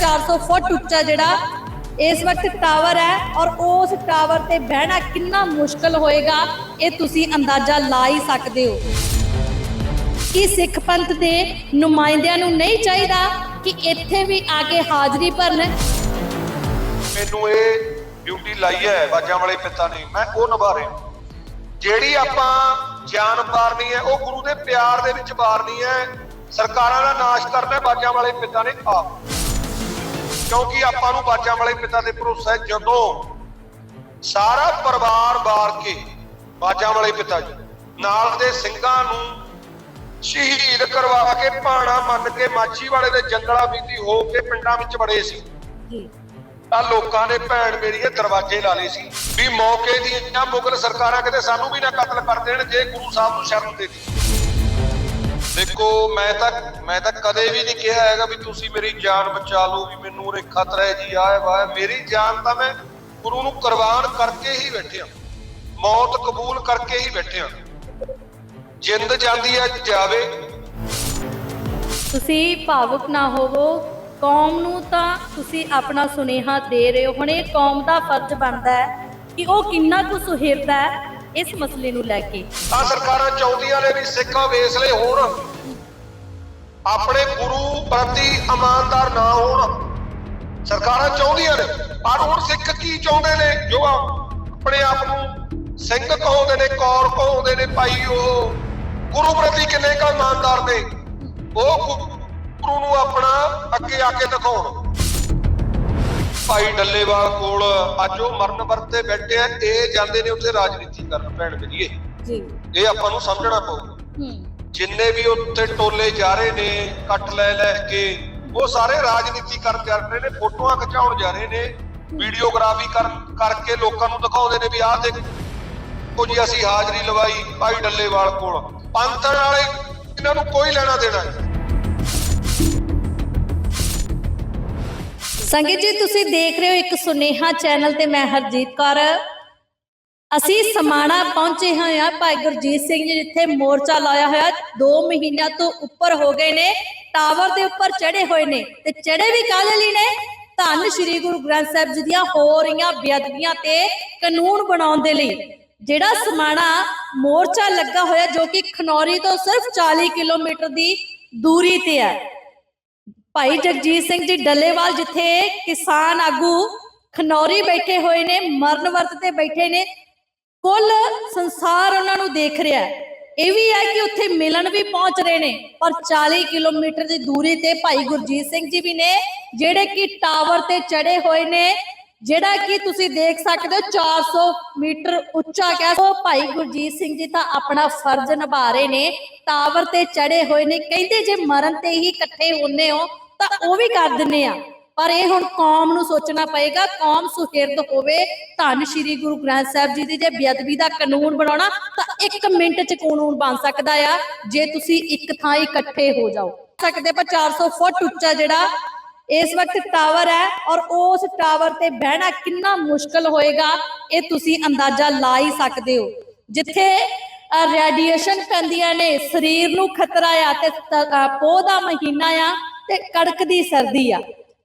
400 ਫੁੱਟ ਉੱਚਾ ਜਿਹੜਾ ਇਸ ਵਕਤ ਟਾਵਰ ਹੈ ਔਰ ਉਸ ਟਾਵਰ ਤੇ ਬਹਿਣਾ ਕਿੰਨਾ ਮੁਸ਼ਕਲ ਹੋਏਗਾ, ਇਹ ਤੁਸੀਂ ਅੰਦਾਜ਼ਾ ਲਾ ਹੀ ਸਕਦੇ ਹੋ। ਕਿ ਸਿੱਖ ਪੰਥ ਦੇ ਨੁਮਾਇੰਦਿਆਂ ਨੂੰ ਨਹੀਂ ਚਾਹੀਦਾ ਕਿ ਇੱਥੇ ਵੀ ਆ ਕੇ ਹਾਜ਼ਰੀ ਭਰਨ? ਮੈਨੂੰ ਇਹ ਡਿਊਟੀ ਲਾਈ ਹੈ, ਬਾਜਾਂ ਵਾਲੇ ਪਿਤਾ ਨੇ, ਮੈਂ ਉਹ ਨਿਭਾ ਰਿਹਾ। ਜਿਹੜੀ ਆਪਾਂ ਜਾਨ ਮਾਰਨੀ ਹੈ, ਉਹ ਗੁਰੂ ਦੇ ਪਿਆਰ ਦੇ ਵਿੱਚ ਮਾਰਨੀ ਹੈ, ਸਰਕਾਰਾਂ ਦਾ ਨਾਸ਼ ਕਰਨਾ ਬਾਜਾਂ ਵਾਲੇ ਪਿਤਾ ਨੇ ਆਪ। ਕਿਉਂਕਿ ਆਪਾਂ ਨੂੰ ਬਾਜਾਂ ਵਾਲੇ ਪਿਤਾ ਤੇ ਭਰੋਸਾ ਹੈ ਜਦੋਂ ਸਾਰਾ ਪਰਿਵਾਰ ਬਾਰ ਕੇ ਬਾਜਾਂ ਵਾਲੇ ਪਿਤਾ ਜੀ ਨਾਲ ਦੇ ਸਿੰਘਾਂ ਨੂੰ ਸ਼ਹੀਦ ਕਰਵਾ ਕੇ ਪਾਣਾ ਮੰਨ ਕੇ ਮਾਛੀ ਵਾਲੇ ਦੇ ਜੰਗਲਾਂ ਬੀਤੀ ਹੋ ਕੇ ਪਿੰਡਾਂ ਵਿੱਚ ਵੜੇ ਸੀ। ਜੀ। ਆ ਲੋਕਾਂ ਨੇ ਭੈਣ ਮੇਰੀ ਇਹ ਦਰਵਾਜ਼ੇ ਲਾ ਲਏ ਸੀ ਵੀ ਮੌਕੇ ਦੀਆਂ ਮੁਗਲ ਸਰਕਾਰਾਂ ਕਿਤੇ ਸਾਨੂੰ ਵੀ ਨਾ ਕਤਲ ਕਰ ਦੇਣ ਜੇ ਗੁਰੂ ਸਾਹਿਬ ਨੂੰ ਸ਼ਰਨ ਦੇਤੀ ਦੇਖੋ, ਮੈਂ ਤਾਂ ਮੈਂ ਤਾਂ ਕਦੇ ਵੀ ਨਹੀਂ ਕਿਹਾ ਹੈਗਾ ਵੀ ਤੁਸੀਂ ਮੇਰੀ ਜਾਨ ਬਚਾ ਲਓ, ਵੀ ਮੈਨੂੰ ਉਰੇ ਖਤਰਾ ਹੈ ਜੀ ਆਏ ਵਾਏ ਮੇਰੀ ਜਾਨ ਤਾਂ ਮੈਂ ਗੁਰੂ ਨੂੰ ਕੁਰਬਾਨ ਕਰਕੇ ਹੀ ਬੈਠਿਆ। ਮੌਤ ਕਬੂਲ ਕਰਕੇ ਹੀ ਬੈਠਿਆ। ਜਿੰਦ ਜਾਂਦੀ ਹੈ, ਜਾਵੇ। ਤੁਸੀਂ ਭਾਵੁਕ ਨਾ ਹੋਵੋ। ਕੌਮ ਨੂੰ ਤਾਂ ਤੁਸੀਂ ਆਪਣਾ ਸੁਨੇਹਾ ਦੇ ਰਹੇ ਹੋ। ਹੁਣ ਇਹ ਕੌਮ ਦਾ ਫਰਜ਼ ਬਣਦਾ ਹੈ ਕਿ ਉਹ ਕਿੰਨਾ ਕੁ ਸੁਹਿਰਦਾ ਹੈ। ਇਸ ਮਸਲੇ ਨੂੰ ਲੈ ਕੇ। ਆ ਸਰਕਾਰਾਂ ਚਾਹੁੰਦੀਆਂ ਨੇ ਵੀ ਸਿੱਖਾਂ ਵੇਸਲੇ ਹੋਣ। ਆਪਣੇ ਗੁਰੂ ਪ੍ਰਤੀ ਇਮਾਨਦਾਰ ਨਾ ਹੋਣ। ਸਰਕਾਰਾਂ ਚਾਹੁੰਦੀਆਂ ਨੇ, ਪਰ ਹੁਣ ਸਿੱਖ ਕੀ ਚਾਹੁੰਦੇ ਨੇ? ਜੋ ਆਪਣੇ ਆਪ ਨੂੰ ਸਿੰਘ ਕਹਾਉਂਦੇ ਨੇ, ਕੌਰ ਕਹਾਉਂਦੇ ਨੇ, ਭਾਈ ਉਹ ਗੁਰੂ ਪ੍ਰਤੀ ਕਿੰਨੇ ਕੁ ਇਮਾਨਦਾਰ ਨੇ? ਉਹ ਗੁਰੂ ਨੂੰ ਆਪਣਾ ਅੱਗੇ ਆ ਕੇ ਦਿਖਾਉਣ। ਭਾਈ ਡੱਲੇਵਾਲ ਕੋਲ ਅੱਜ ਉਹ ਮਰਨ ਵਰਤੇ ਬੈਠੇ ਆ ਇਹ ਜਾਂਦੇ ਨੇ ਉੱਥੇ ਰਾਜਨੀਤੀ ਕਰਨ ਭੈਣ ਮੇਰੀਏ ਜੀ। ਇਹ ਆਪਾਂ ਨੂੰ ਸਮਝਣਾ ਪਊਗਾ ਹੂੰ। ਜਿੰਨੇ ਵੀ ਉੱਥੇ ਟੋਲੇ ਜਾ ਰਹੇ ਨੇ ਕੱਟ ਲੈ ਲੈ ਕੇ ਉਹ ਸਾਰੇ ਰਾਜਨੀਤੀ ਕਰਨ ਜਾ ਰਹੇ ਨੇ ਫੋਟੋਆਂ ਖਿਚਾਉਣ ਜਾ ਰਹੇ ਨੇ ਵੀਡੀਓਗ੍ਰਾਫੀ ਕਰ ਕਰਕੇ ਲੋਕਾਂ ਨੂੰ ਦਿਖਾਉਂਦੇ ਨੇ ਵੀ ਆਹ ਦੇਖੋ ਜੀ ਅਸੀਂ ਹਾਜ਼ਰੀ ਲਵਾਈ ਭਾਈ ਡੱਲੇਵਾਲ ਕੋਲ। ਪੰਥ ਵਾਲੇ ਇਹਨਾਂ ਨੂੰ ਕੋਈ ਲੈਣਾ ਦੇਣਾ ਨਹੀਂ। ਸੰਗਤ ਜੀ, ਤੁਸੀਂ ਦੇਖ ਰਹੇ ਹੋ ਇੱਕ ਸੁਨੇਹਾ ਚੈਨਲ ਤੇ ਮੈਂ ਹਰਜੀਤ ਕੌਰ। ਅਸੀਂ ਸਮਾਣਾ ਪਹੁੰਚੇ ਹੋਏ ਆ ਭਾਈ ਗੁਰਜੀਤ ਸਿੰਘ ਜੀ, ਜਿੱਥੇ ਮੋਰਚਾ ਲਾਇਆ ਹੋਇਆ 2 ਮਹੀਨਿਆਂ ਤੋਂ ਉੱਪਰ ਹੋ ਗਏ ਨੇ, ਟਾਵਰ ਦੇ ਉੱਪਰ ਚੜੇ ਹੋਏ ਨੇ ਤੇ ਚੜੇ ਵੀ ਕਾਹਦੇ ਲਈ ਨੇ? ਧੰਨ ਸ਼੍ਰੀ ਗੁਰੂ ਗ੍ਰੰਥ ਸਾਹਿਬ ਜੀ ਦੀਆਂ ਹੋ ਰਹੀਆਂ ਬੇਅਦਬੀਆਂ ਤੇ ਕਾਨੂੰਨ ਬਣਾਉਣ ਦੇ ਲਈ। ਜਿਹੜਾ ਸਮਾਣਾ ਮੋਰਚਾ ਲੱਗਾ ਹੋਇਆ ਜੋ ਕਿ ਖਨੌਰੀ ਤੋਂ ਸਿਰਫ 40 ਕਿਲੋਮੀਟਰ ਦੀ ਦੂਰੀ ਤੇ ਹੈ ਭਾਈ ਜਗਜੀਤ ਸਿੰਘ ਜੀ ਡੱਲੇਵਾਲ ਜਿੱਥੇ ਕਿਸਾਨ ਆਗੂ ਖਨੌਰੀ ਬੈਠੇ ਹੋਏ ਨੇ, ਮਰਨ ਵਰਤ ਤੇ ਬੈਠੇ ਨੇ, ਕੁੱਲ ਸੰਸਾਰ ਉਹਨਾਂ ਨੂੰ ਦੇਖ ਰਿਹਾ ਹੈ। ਇਹ ਵੀ ਹੈ ਕਿ ਉੱਥੇ ਮਿਲਣ ਵੀ ਪਹੁੰਚ ਰਹੇ ਨੇ, ਪਰ 40 ਕਿਲੋਮੀਟਰ ਦੀ ਦੂਰੀ ਤੇ ਭਾਈ ਗੁਰਜੀਤ ਸਿੰਘ ਜੀ ਵੀ ਨੇ, ਜਿਹੜੇ ਕਿ ਟਾਵਰ ਤੇ ਚੜੇ ਹੋਏ ਨੇ, ਜਿਹੜਾ ਕਿ ਤੁਸੀਂ ਦੇਖ ਸਕਦੇ ਹੋ 400 ਮੀਟਰ ਉੱਚਾ ਕਹਿ ਸੋ ਭਾਈ ਗੁਰਜੀਤ ਸਿੰਘ ਜੀ ਤਾਂ ਆਪਣਾ ਫਰਜ਼ ਨਿਭਾ ਰਹੇ ਨੇ, ਟਾਵਰ ਤੇ ਚੜੇ ਹੋਏ ਨੇ, ਕਹਿੰਦੇ ਜੇ ਮਰਨ ਤੇ ਹੀ ਇਕੱਠੇ ਹੁੰਨੇ ਹੋ ਤਾਂ ਉਹ ਵੀ ਕਰ ਦਿੰਨੇ ਆ। ਪਰ ਇਹ ਹੁਣ ਕੌਮ ਨੂੰ ਸੋਚਣਾ ਪਏਗਾ, ਕੌਮ ਸੁਹਿਰਦ ਹੋਵੇ, ਧੰਨ ਸ਼੍ਰੀ ਗੁਰੂ ਗ੍ਰੰਥ ਸਾਹਿਬ ਜੀ ਦੀ ਜੇ ਬੇਅਦਬੀ ਦਾ ਕਾਨੂੰਨ ਬਣਾਉਣਾ, ਤਾਂ 1 ਮਿੰਟ ਚ ਕਾਨੂੰਨ ਬਣ ਸਕਦਾ ਆ, ਜੇ ਤੁਸੀਂ ਇੱਕ ਥਾਂ ਇਕੱਠੇ ਹੋ ਜਾਓ। ਸਕਦੇ ਪਰ 400 ਫੁੱਟ ਉੱਚਾ ਜਿਹੜਾ ਇਸ ਵਕਤ ਟਾਵਰ ਹੈ, ਔਰ ਉਸ ਟਾਵਰ ਤੇ ਬਹਿਣਾ ਕਿੰਨਾ ਮੁਸ਼ਕਲ ਹੋਏਗਾ, ਇਹ ਤੁਸੀਂ ਅੰਦਾਜ਼ਾ ਲਾ ਹੀ ਸਕਦੇ ਹੋ। ਜਿੱਥੇ ਰੇਡੀਏਸ਼ਨ ਪੈਂਦੀਆਂ ਨੇ, ਸਰੀਰ ਨੂੰ ਖਤਰਾ ਆ ਤੇ ਪੋਹ ਦਾ ਮਹੀਨਾ ਆ ਤੇ ਕੜਕਦੀ ਸਰਦੀ ਆ।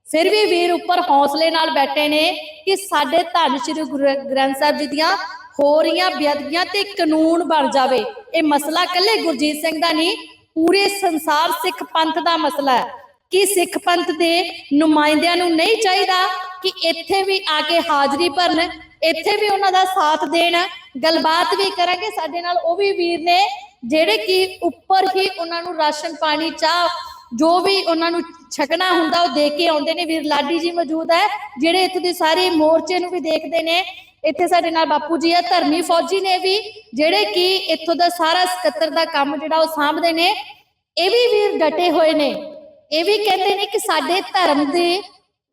ਫਿਰ ਵੀ ਵੀਰ ਉੱਪਰ ਹੌਸਲੇ ਨਾਲ ਬੈਠੇ ਨੇ ਕਿ ਸਾਡੇ ਧੰਨ ਸ਼੍ਰੀ ਗੁਰੂ ਗ੍ਰੰਥ ਸਾਹਿਬ ਜੀ ਦੀਆਂ ਹੋ ਰਹੀਆਂ ਬੇਅਦਬੀਆਂ ਤੇ ਕਾਨੂੰਨ ਬਣ ਜਾਵੇ। ਇਹ ਮਸਲਾ ਇਕੱਲੇ ਗੁਰਜੀਤ ਸਿੰਘ ਦਾ ਨਹੀਂ, ਪੂਰੇ ਸੰਸਾਰ ਸਿੱਖ ਪੰਥ ਦਾ ਮਸਲਾ ਹੈ। ਕਿ ਸਿੱਖ ਪੰਥ ਦੇ ਨੁਮਾਇੰਦਿਆਂ ਨੂੰ ਨਹੀਂ ਚਾਹੀਦਾ ਕਿ ਇੱਥੇ ਵੀ ਆ ਕੇ ਹਾਜ਼ਰੀ ਭਰਨ, ਇੱਥੇ ਵੀ ਉਹਨਾਂ ਦਾ ਸਾਥ ਦੇਣ? ਗੱਲਬਾਤ ਵੀ ਕਰਾਂਗੇ ਸਾਡੇ ਨਾਲ। ਉਹ ਵੀ ਵੀਰ ਨੇ, ਜਿਹੜੇ ਕਿ ਉੱਪਰ ਹੀ ਉਹਨਾਂ ਨੂੰ ਰਾਸ਼ਨ ਪਾਣੀ, ਚਾਹ ਜੋ ਵੀ ਉਹਨਾਂ ਨੂੰ ਛਕਣਾ ਹੁੰਦਾ ਉਹ ਦੇ ਕੇ ਆਉਂਦੇ ਨੇ। ਵੀਰ ਲਾਡੀ ਜੀ ਮੌਜੂਦ ਹੈ, ਜਿਹੜੇ ਇੱਥੇ ਦੇ ਸਾਰੇ ਮੋਰਚੇ ਨੂੰ ਵੀ ਦੇਖਦੇ ਨੇ। ਇੱਥੇ ਸਾਡੇ ਨਾਲ ਬਾਪੂ ਜੀ ਹੈ ਧਰਮੀ ਫੌਜੀ ਨੇ ਵੀ, ਜਿਹੜੇ ਕਿ ਇੱਥੋਂ ਦਾ ਸਾਰਾ ਸਕੱਤਰ ਦਾ ਕੰਮ ਜਿਹੜਾ ਉਹ ਸਾਂਭਦੇ ਨੇ। ਇਹ ਵੀ ਵੀਰ ਡਟੇ ਹੋਏ ਨੇ। ਇਹ ਵੀ ਕਹਿੰਦੇ ਨੇ ਕਿ ਸਾਡੇ ਧਰਮ ਦੇ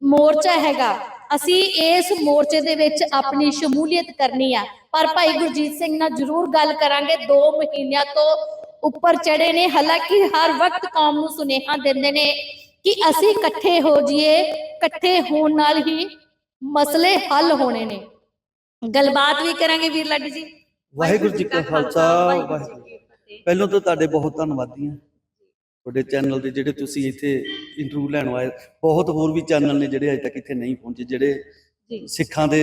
ਮੋਰਚਾ ਹੈਗਾ। ਅਸੀਂ ਇਸ ਮੋਰਚੇ ਦੇ ਵਿੱਚ ਆਪਣੀ ਸ਼ਮੂਲੀਅਤ ਕਰਨੀ ਆ। ਪਰ ਭਾਈ ਗੁਰਜੀਤ ਸਿੰਘ ਨਾਲ ਜ਼ਰੂਰ ਗੱਲ ਕਰਾਂਗੇ। 2 ਮਹੀਨਿਆਂ ਤੋਂ ਉੱਪਰ ਚੜੇ ਨੇ। ਹਾਲਾਂਕਿ ਹਰ ਵਕਤ ਕੌਮ ਨੂੰ ਸੁਨੇਹਾ ਦਿੰਦੇ ਨੇ ਕਿ ਅਸੀਂ ਇਕੱਠੇ ਹੋ ਜਾਈਏ ਇਕੱਠੇ ਹੋਣ ਨਾਲ ਹੀ ਮਸਲੇ ਹੱਲ ਹੋਣੇ ਨੇ। ਗੱਲਬਾਤ ਵੀ ਕਰਾਂਗੇ ਵੀਰ ਲੱਡ ਜੀ। ਵਾਹਿਗੁਰੂ ਜੀ ਕਾ ਖਾਲਸਾ ਵਾਹਿਗੁਰੂ ਪਹਿਲਾਂ ਤਾਂ ਤੁਹਾਡੇ ਬਹੁਤ ਧੰਨਵਾਦੀ ਹਾਂ। ਤੁਹਾਡੇ ਚੈਨਲ ਦੇ ਜਿਹੜੇ ਤੁਸੀਂ ਇੱਥੇ ਇੰਟਰਵਿਊ ਲੈਣ ਆਏ ਬਹੁਤ ਹੋਰ ਵੀ ਚੈਨਲ ਨੇ ਜਿਹੜੇ ਅਜੇ ਤੱਕ ਇੱਥੇ ਨਹੀਂ ਪਹੁੰਚੇ ਜਿਹੜੇ ਸਿੱਖਾਂ ਦੇ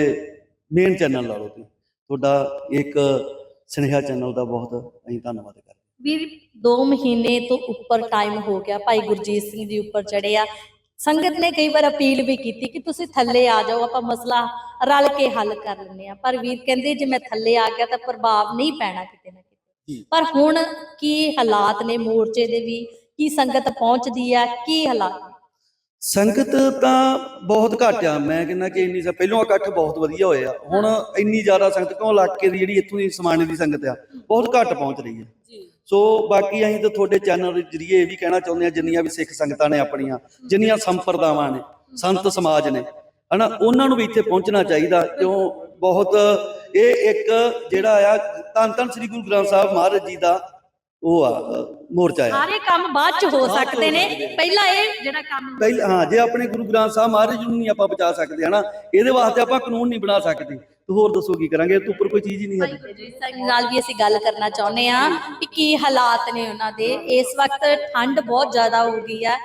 ਮੇਨ ਚੈਨਲ ਲਾ ਲਓ ਤੁਸੀਂ। ਤੁਹਾਡਾ ਇੱਕ ਸੁਨੇਹਾ ਚੈਨਲ ਦਾ ਬਹੁਤ ਅਸੀਂ ਧੰਨਵਾਦ ਕਰਦੇ ਵੀਰ 2 ਮਹੀਨੇ ਤੋਂ ਉੱਪਰ ਟਾਈਮ ਹੋ ਗਿਆ। ਭਾਈ ਗੁਰਜੀਤ ਸਿੰਘ ਜੀ ਉੱਪਰ ਚੜੇ ਆ ਸੰਗਤ ਨੇ ਕਈ ਵਾਰ ਅਪੀਲ ਵੀ ਕੀਤੀ ਕਿ ਤੁਸੀਂ ਥੱਲੇ ਆ ਜਾਓ ਆਪਾਂ ਮਸਲਾ ਰਲ ਕੇ ਹੱਲ ਕਰ ਲੈਂਦੇ ਆ ਪਰ ਵੀਰ ਕਹਿੰਦੇ ਜੇ ਮੈਂ ਥੱਲੇ ਆ ਗਿਆ ਤਾਂ ਪ੍ਰਭਾਵ ਨਹੀਂ ਪੈਣਾ ਕਿਤੇ ਨਾ ਕਿਤੇ। ਪਰ ਹੁਣ ਕੀ ਹਾਲਾਤ ਨੇ ਮੋਰਚੇ ਦੇ ਵੀ? ਕੀ ਸੰਗਤ ਪਹੁੰਚਦੀ ਆ? ਕੀ ਹਾਲਾਤ? ਸੰਗਤ ਤਾਂ ਬਹੁਤ ਘੱਟ ਆ। ਮੈਂ ਕਹਿੰਦਾ ਕਿ ਇੰਨੀ ਸ- ਪਹਿਲੋਂ ਇਕੱਠ ਬਹੁਤ ਵਧੀਆ ਹੋਇਆ ਹੁਣ ਇੰਨੀ ਜ਼ਿਆਦਾ ਸੰਗਤ ਕਿਉਂ ਇਲਾਕੇ ਦੀ ਜਿਹੜੀ ਇੱਥੋਂ ਦੀ ਸਮਾਣੇ ਦੀ ਸੰਗਤ ਆ ਬਹੁਤ ਘੱਟ ਪਹੁੰਚ ਰਹੀ ਹੈ ਸੋ ਬਾਕੀ ਅਸੀਂ ਤਾਂ ਤੁਹਾਡੇ ਚੈਨਲ ਦੇ ਜਰੀਏ ਇਹ ਵੀ ਕਹਿਣਾ ਚਾਹੁੰਦੇ ਆ ਜਿੰਨੀਆਂ ਵੀ ਸਿੱਖ ਸੰਗਤਾਂ ਨੇ ਆਪਣੀਆਂ ਜਿੰਨੀਆਂ ਸੰਪਰਦਾਵਾਂ ਨੇ ਸੰਤ ਸਮਾਜ ਨੇ ਹਨਾ? ਉਹਨਾਂ ਨੂੰ ਵੀ ਇੱਥੇ ਪਹੁੰਚਣਾ ਚਾਹੀਦਾ ਕਿਉਂ? ਬਹੁਤ ਇਹ ਇੱਕ ਜਿਹੜਾ ਆ ਧੰਨ ਧੰਨ ਸ੍ਰੀ ਗੁਰੂ ਗ੍ਰੰਥ ਸਾਹਿਬ ਮਹਾਰਾਜ ਜੀ ਦਾ ਉਹ ਆ ਮੋਰਚਾ ਆ। ਸਾਰੇ ਕੰਮ ਬਾਅਦ ਚ ਹੋ ਸਕਦੇ ਨੇ। ਪਹਿਲਾਂ ਇਹ ਜਿਹੜਾ ਕੰਮ ਪਹਿਲ ਹਾਂ ਜੇ ਆਪਣੇ ਗੁਰੂ ਗ੍ਰੰਥ ਸਾਹਿਬ ਮਹਾਰਾਜ ਨੂੰ ਨਹੀਂ ਆਪਾਂ ਬਚਾ ਸਕਦੇ ਹਨਾ? ਇਹਦੇ ਵਾਸਤੇ ਆਪਾਂ ਕਾਨੂੰਨ ਨਹੀਂ ਬਣਾ ਸਕਦੇ। ਤੇ ਹੋਰ ਦੱਸੋ ਕੀ ਕਰਾਂਗੇ? ਇਹ ਤੋਂ ਉੱਪਰ ਕੋਈ ਚੀਜ਼ ਹੀ ਨਹੀਂ ਹੈ। ਸਿੰਘ ਨਾਲ ਵੀ ਅਸੀਂ ਗੱਲ ਕਰਨਾ ਚਾਹੁੰਦੇ ਆ ਕਿ ਕੀ ਹਾਲਾਤ ਨੇ ਉਹਨਾਂ ਦੇ। ਇਸ ਵਕਤ ਠੰਡ ਬਹੁਤ ਜ਼ਿਆਦਾ ਹੋ ਗਈ ਹੈ।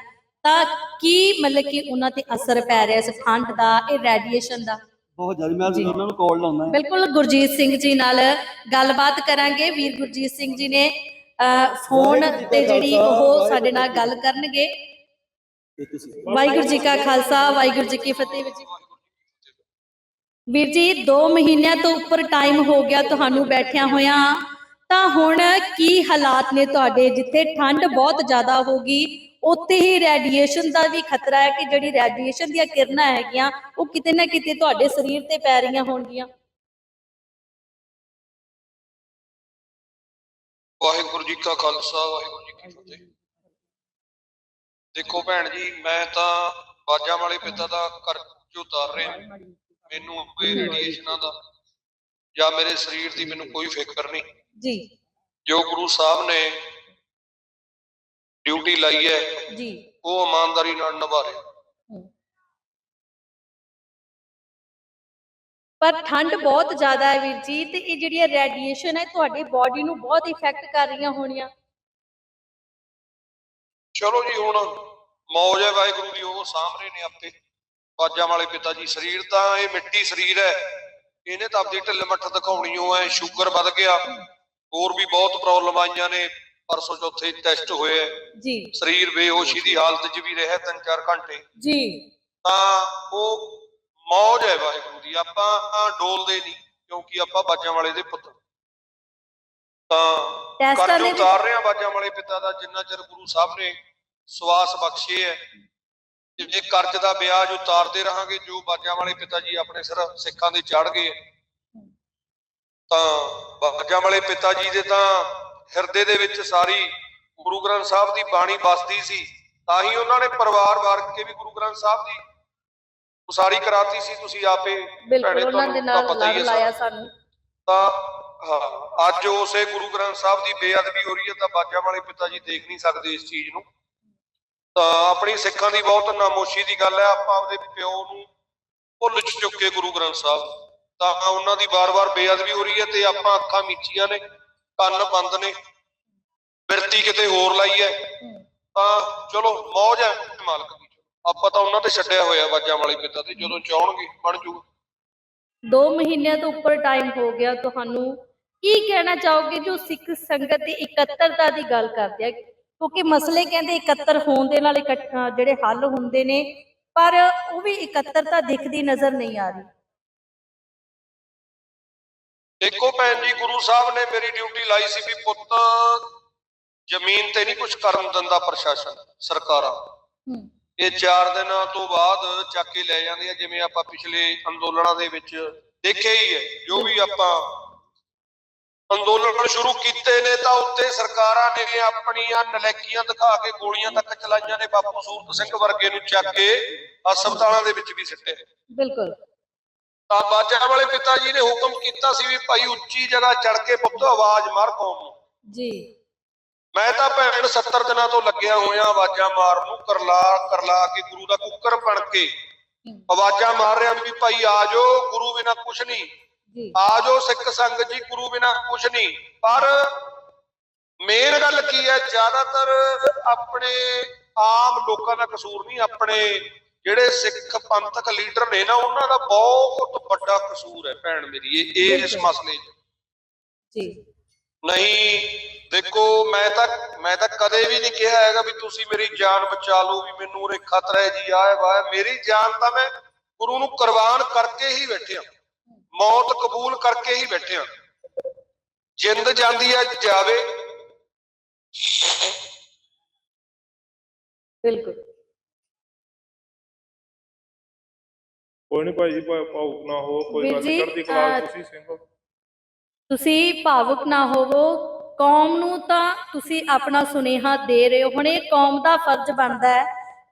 ਤਾਂ ਕੀ ਮਤਲਬ ਕਿ ਉਹਨਾਂ ਤੇ ਅਸਰ ਪੈ ਰਿਹਾ ਇਸ ਠੰਡ ਦਾ ਇਹ ਰੇਡੀਏਸ਼ਨ ਦਾ? ਬਹੁਤ ਜ਼ਿਆਦਾ ਮੈਂ ਉਹਨਾਂ ਨੂੰ ਕਾਲ ਲਾਉਣਾ ਹੈ। ਬਿਲਕੁਲ ਗੁਰਜੀਤ ਸਿੰਘ ਜੀ ਨਾਲ ਗੱਲਬਾਤ ਕਰਾਂਗੇ। ਵੀਰ ਗੁਰਜੀਤ ਸਿੰਘ ਜੀ ਨੇ ਫੋਨ ਤੇ ਜਿਹੜੀ ਉਹ ਸਾਡੇ ਨਾਲ ਗੱਲ ਕਰਨਗੇ। ਵਾਹਿਗੁਰੂ ਜੀ ਕਾ ਖਾਲਸਾ ਵਾਹਿਗੁਰੂ ਜੀ ਕੀ ਫਤਿਹ ਜੀ। ਵੀਰ ਜੀ 2 ਮਹੀਨਿਆਂ ਤੋਂ ਉੱਪਰ ਟਾਈਮ ਹੋ ਗਿਆ ਤੁਹਾਨੂੰ ਬੈਠਿਆਂ ਹੋਇਆਂ। ਤਾਂ ਹੁਣ ਕੀ ਹਾਲਾਤ ਨੇ ਤੁਹਾਡੇ, ਜਿੱਥੇ ਠੰਡ ਬਹੁਤ ਜ਼ਿਆਦਾ ਹੋਗੀ ਉੱਥੇ ਹੀ ਰੇਡੀਏਸ਼ਨ ਦਾ ਵੀ ਖਤਰਾ ਹੈ ਕਿ ਜਿਹੜੀ ਰੇਡੀਏਸ਼ਨ ਦੀਆਂ ਕਿਰਨਾਂ ਹੈਗੀਆਂ, ਉਹ ਕਿਤੇ ਨਾ ਕਿਤੇ ਤੁਹਾਡੇ ਸਰੀਰ ਤੇ ਪੈ ਰਹੀਆਂ ਹੋਣਗੀਆਂ। ਵਾਹਿਗੁਰੂ ਜੀ ਕਾ ਖਾਲਸਾ, ਵਾਹਿਗੁਰੂ ਜੀ ਕੀ ਫਤਿਹ। ਦੇਖੋ ਭੈਣ ਜੀ, ਮੈਂ ਤਾਂ ਬਾਜਾਂ ਵਾਲੇ ਪਿਤਾ ਦਾ ਕਰਜ਼ ਉਤਾਰ ਰਿਹਾ। ਮੈਨੂੰ ਕੋਈ ਰੇਡੀਏਸ਼ਨਾਂ ਦਾ ਜਾਂ ਮੇਰੇ ਸਰੀਰ ਦੀ ਮੈਨੂੰ ਕੋਈ ਫਿਕਰ ਨਹੀਂ। ਜੀ। ਜੋ ਗੁਰੂ ਸਾਹਿਬ ਨੇ ਡਿਊਟੀ ਲਾਈ ਹੈ ਜੀ। ਉਹ ਇਮਾਨਦਾਰੀ ਨਾਲ ਨਿਭਾ ਰਿਹਾ। ਪਰ ਠੰਡ ਬਹੁਤ ਜ਼ਿਆਦਾ ਹੈ ਵੀਰ ਜੀ ਤੇ ਇਹ ਜਿਹੜੀਆਂ ਰੇਡੀਏਸ਼ਨ ਹੈ ਤੁਹਾਡੀ ਬਾਡੀ ਨੂੰ ਬਹੁਤ ਇਫੈਕਟ ਕਰ ਰਹੀਆਂ ਹੋਣੀਆਂ। ਚਲੋ ਜੀ ਹੁਣ ਮੌਜ ਹੈ ਵਾਹਿਗੁਰੂ ਦੀ ਉਹ ਸਾਹਮਣੇ ਨੇ ਆਪੇ। ਬਾਜਾਂ ਵਾਲੇ ਪਿਤਾ ਜੀ ਸਰੀਰ ਤਾਂ ਇਹ ਮਿੱਟੀ ਸਰੀਰ ਹੈ। ਇਹਨੇ ਤਾਂ ਆਪਦੀ ਢਿੱਲ ਮੱਠ ਦਿਖਾਉਣੀ ਓ ਐ ਸ਼ੂਗਰ ਵੱਧ ਗਿਆ। ਹੋਰ ਵੀ ਬਹੁਤ ਪ੍ਰੋਬਲਮ ਆਈਆਂ ਨੇ ਪਰਸੋਂ ਚੌਥੇ ਟੈਸਟ ਹੋਏ। ਜੀ। ਸਰੀਰ ਬੇਹੋਸ਼ੀ ਦੀ ਹਾਲਤ 'ਚ ਵੀ ਰਿਹਾ ਤਿੰਨ ਚਾਰ ਘੰਟੇ। ਜੀ। ਤਾਂ ਉਹ ਮੌਜ ਹੈ ਵਾਹਿਗੁਰੂ ਦੀ ਆਪਾਂ ਡੋਲਦੇ ਨਹੀਂ ਕਿਉਂਕਿ ਆਪਾਂ ਬਾਜਾਂ ਵਾਲੇ ਦੇ ਪੁੱਤ ਤਾਂ ਕਰਜ਼ ਉਤਾਰ ਰਹੇ ਆ ਬਾਜਾਂ ਵਾਲੇ ਪਿਤਾ ਦਾ ਜਿੰਨਾ ਚਿਰ ਗੁਰੂ ਸਾਹਿਬ ਨੇ ਸਵਾਸ ਬਖਸ਼ੇ ਹੈ ਜੇ ਕਰਜ਼ ਦਾ ਵਿਆਜ ਉਤਾਰਦੇ ਰਹਾਂਗੇ ਜੋ ਬਾਜਾਂ ਵਾਲੇ ਪਿਤਾ ਜੀ ਆਪਣੇ ਸਿਰ ਸਿੱਖਾਂ ਦੇ ਚੜ ਗਏ ਤਾਂ ਬਾਜਾਂ ਵਾਲੇ ਪਿਤਾ ਜੀ ਦੇ ਤਾਂ ਹਿਰਦੇ ਦੇ ਵਿੱਚ ਸਾਰੀ ਗੁਰੂ ਗ੍ਰੰਥ ਸਾਹਿਬ ਦੀ ਬਾਣੀ ਵਸਦੀ ਸੀ ਤਾਂ ਹੀ ਉਹਨਾਂ ਨੇ ਪਰਿਵਾਰ ਵਾਰ ਕੇ ਵੀ ਗੁਰੂ ਗ੍ਰੰਥ ਸਾਹਿਬ ਦੀ ਉਸਾਰੀ ਕਰਾਤੀ ਸੀ ਤੁਸੀਂ ਆਪੇ ਬਿਲਕੁਲ ਭੈਣੇ ਉਹਨਾਂ ਦੇ ਨਾਲ ਲਾਇਆ। ਸਾਨੂੰ ਤਾਂ ਹਾਂ ਅੱਜ ਉਸੇ ਗੁਰੂ ਗ੍ਰੰਥ ਸਾਹਿਬ ਦੀ ਬੇਅਦਬੀ ਹੋ ਰਹੀ ਹੈ ਤਾਂ ਬਾਜਾਂ ਵਾਲੇ ਪਿਤਾ ਜੀ ਦੇਖ ਨਹੀਂ ਸਕਦੇ ਇਸ ਚੀਜ਼ ਨੂੰ ਤਾਂ ਆਪਣੀ ਸਿੱਖਾਂ ਦੀ ਬਹੁਤ ਨਾਮੋਸ਼ੀ ਦੀ ਗੱਲ ਹੈ, ਆਪਾਂ ਆਪਦੇ ਪਿਓ ਨੂੰ ਭੁੱਲ ਚੁੱਕੇ ਗੁਰੂ ਗ੍ਰੰਥ ਸਾਹਿਬ। ਤਾਂ ਉਹਨਾਂ ਦੀ ਵਾਰ-ਵਾਰ ਬੇਅਦਬੀ ਹੋ ਰਹੀ ਹੈ ਤੇ ਆਪਾਂ ਅੱਖਾਂ ਮੀਚੀਆਂ ਨੇ, ਕੰਨ ਬੰਦ ਨੇ, ਬਿਰਤੀ ਕਿਤੇ ਹੋਰ ਲਾਈ ਹੈ। ਤਾਂ ਚਲੋ, ਮੌਜ ਹੈ ਮਾਲਕ ਦੀ। ਆਪਾਂ ਤਾਂ ਉਹਨਾਂ ਤੇ ਛੱਡਿਆ ਹੋਇਆ ਬਾਜਾਂ ਵਾਲੇ ਪਿਤਾ ਤੇ, ਜਦੋਂ ਚਾਹਣਗੇ ਬਣ ਜੂ 2 ਮਹੀਨਿਆਂ ਤੋਂ ਉੱਪਰ ਟਾਈਮ ਹੋ ਗਿਆ। ਤੁਹਾਨੂੰ ਕੀ ਕਹਿਣਾ ਚਾਹੋਗੇ ਜੋ ਸਿੱਖ ਸੰਗਤ ਦੀ ਇਕੱਤਰਤਾ ਦੀ ਗੱਲ ਕਰਦੇ ਆ ਕਿਉਂਕਿ ਮਸਲੇ ਕਹਿੰਦੇ ਇਕੱਤਰ ਹੋਣ ਦੇ ਨਾਲ ਜਿਹੜੇ ਹੱਲ ਹੁੰਦੇ ਨੇ ਪਰ ਉਹ ਵੀ ਇਕੱਤਰਤਾ ਦਿਖਦੀ ਨਜ਼ਰ ਨਹੀਂ ਆ ਰਹੀ। ਦੇਖੋ ਭੈਣ ਜੀ ਗੁਰੂ ਸਾਹਿਬ ਨੇ ਮੇਰੀ ਡਿਊਟੀ ਲਾਈ ਸੀ ਵੀ ਪੁੱਤ ਜ਼ਮੀਨ ਤੇ ਨਹੀਂ ਕੁਝ ਕਰਨ ਦਿੰਦਾ ਪ੍ਰਸ਼ਾਸਨ ਸਰਕਾਰਾਂ। ਇਹ 4 ਦਿਨਾਂ ਤੋਂ ਬਾਅਦ ਚੱਕ ਕੇ ਲੈ ਜਾਂਦੇ ਆ ਜਿਵੇਂ ਆਪਾਂ ਪਿਛਲੇ ਅੰਦੋਲਨਾਂ ਦੇ ਵਿੱਚ ਦੇਖਿਆ ਹੀ ਹੈ ਜੋ ਵੀ ਆਪਾਂ ਅੰਦੋਲਨ ਸ਼ੁਰੂ ਕੀਤੇ ਨੇ ਤਾਂ ਉੱਤੇ ਸਰਕਾਰਾਂ ਨੇ ਆਪਣੀਆਂ ਨਲੈਕੀਆਂ ਦਿਖਾ ਕੇ ਗੋਲੀਆਂ ਤੱਕ ਚਲਾਈਆਂ ਨੇ ਬਾਪੂ ਸੂਰਤ ਸਿੰਘ ਵਰਗੇ ਨੂੰ ਚੱਕ ਕੇ ਹਸਪਤਾਲਾਂ ਦੇ ਵਿੱਚ ਵੀ ਸਿੱਟੇ ਬਿਲਕੁਲ। ਤਾਂ ਬਾਜਾਂ ਵਾਲੇ ਪਿਤਾ ਜੀ ਨੇ ਹੁਕਮ ਕੀਤਾ ਸੀ ਵੀ ਭਾਈ ਉੱਚੀ ਜਗ੍ਹਾ ਚੜ ਕੇ ਪੁੱਤ ਆਵਾਜ਼ ਮਾਰ ਕੌਮ ਨੂੰ। ਜੀ। ਮੈਂ ਤਾਂ ਭੈਣ 70 ਦਿਨਾਂ ਤੋਂ ਲੱਗਿਆ ਹੋਇਆ ਆਵਾਜ਼ਾਂ ਮਾਰਨ ਨੂੰ ਕਰਲਾ ਕਰਲਾ ਕੇ ਗੁਰੂ ਦਾ ਕੁੱਕਰ ਬਣ ਕੇ ਆਵਾਜ਼ਾਂ ਮਾਰ ਰਿਹਾ ਵੀ ਭਾਈ ਆ ਜਾਓ ਗੁਰੂ ਬਿਨਾ ਕੁਛ ਨਹੀਂ। ਜੀ। ਆ ਜਾਓ ਸਿੱਖ ਸੰਗਤ ਜੀ ਗੁਰੂ ਬਿਨਾ ਕੁਛ ਨਹੀਂ। ਪਰ ਮੇਨ ਗੱਲ ਕੀ ਹੈ ਜ਼ਿਆਦਾਤਰ ਆਪਣੇ ਆਮ ਲੋਕਾਂ ਦਾ ਕਸੂਰ ਨਹੀਂ ਆਪਣੇ ਜਿਹੜੇ ਸਿੱਖ ਪੰਥਕ ਲੀਡਰ ਨੇ ਨਾ ਉਹਨਾਂ ਦਾ ਬਹੁਤ ਵੱਡਾ ਕਸੂਰ ਹੈ ਭੈਣ ਮੇਰੀ ਇਹ ਇਸ। ਮਸਲੇ 'ਚ। ਜੀ। ਨਹੀਂ ਦੇਖੋ ਮੈਂ ਤਾਂ ਮੈਂ ਤਾਂ ਕਦੇ ਵੀ ਨਹੀਂ ਕਿਹਾ ਹੈਗਾ ਵੀ ਤੁਸੀਂ ਮੇਰੀ ਜਾਨ ਬਚਾ ਲਓ ਵੀ ਮੈਨੂੰ ਉਰੇ ਖਤਰਾ ਹੈ ਜੀ ਵਾਹ ਹੈ। ਮੇਰੀ ਜਾਨ ਤਾਂ ਮੈਂ ਗੁਰੂ ਨੂੰ ਕੁਰਬਾਨ ਕਰਕੇ ਹੀ ਬੈਠਿਆ। ਮੌਤ ਕਬੂਲ ਕਰਕੇ ਹੀ ਬੈਠਿਆ ਜਿੰਦ ਜਾਂਦੀ ਹੈ ਜਾਵੇ। ਬਿਲਕੁਲ। ਕੋਈ ਨਹੀਂ ਭਾਈ ਜੀ ਭਾਵੁਕ ਨਾ ਹੋ ਕੋਈ ਗੱਲ ਜੀ, ਨਹੀਂ ਚੜ੍ਹਦੀ ਕਲਾ ਅਹ, ਤੁਸੀਂ ਸਿੰਘ ਤੁਸੀਂ ਭਾਵੁਕ ਨਾ ਹੋਵੋ ਕੌਮ ਨੂੰ ਤਾਂ ਤੁਸੀਂ ਆਪਣਾ ਸੁਨੇਹਾ ਦੇ ਰਹੇ ਹੋ। ਹੁਣ ਇਹ ਕੌਮ ਦਾ ਫਰਜ਼ ਬਣਦਾ ਹੈ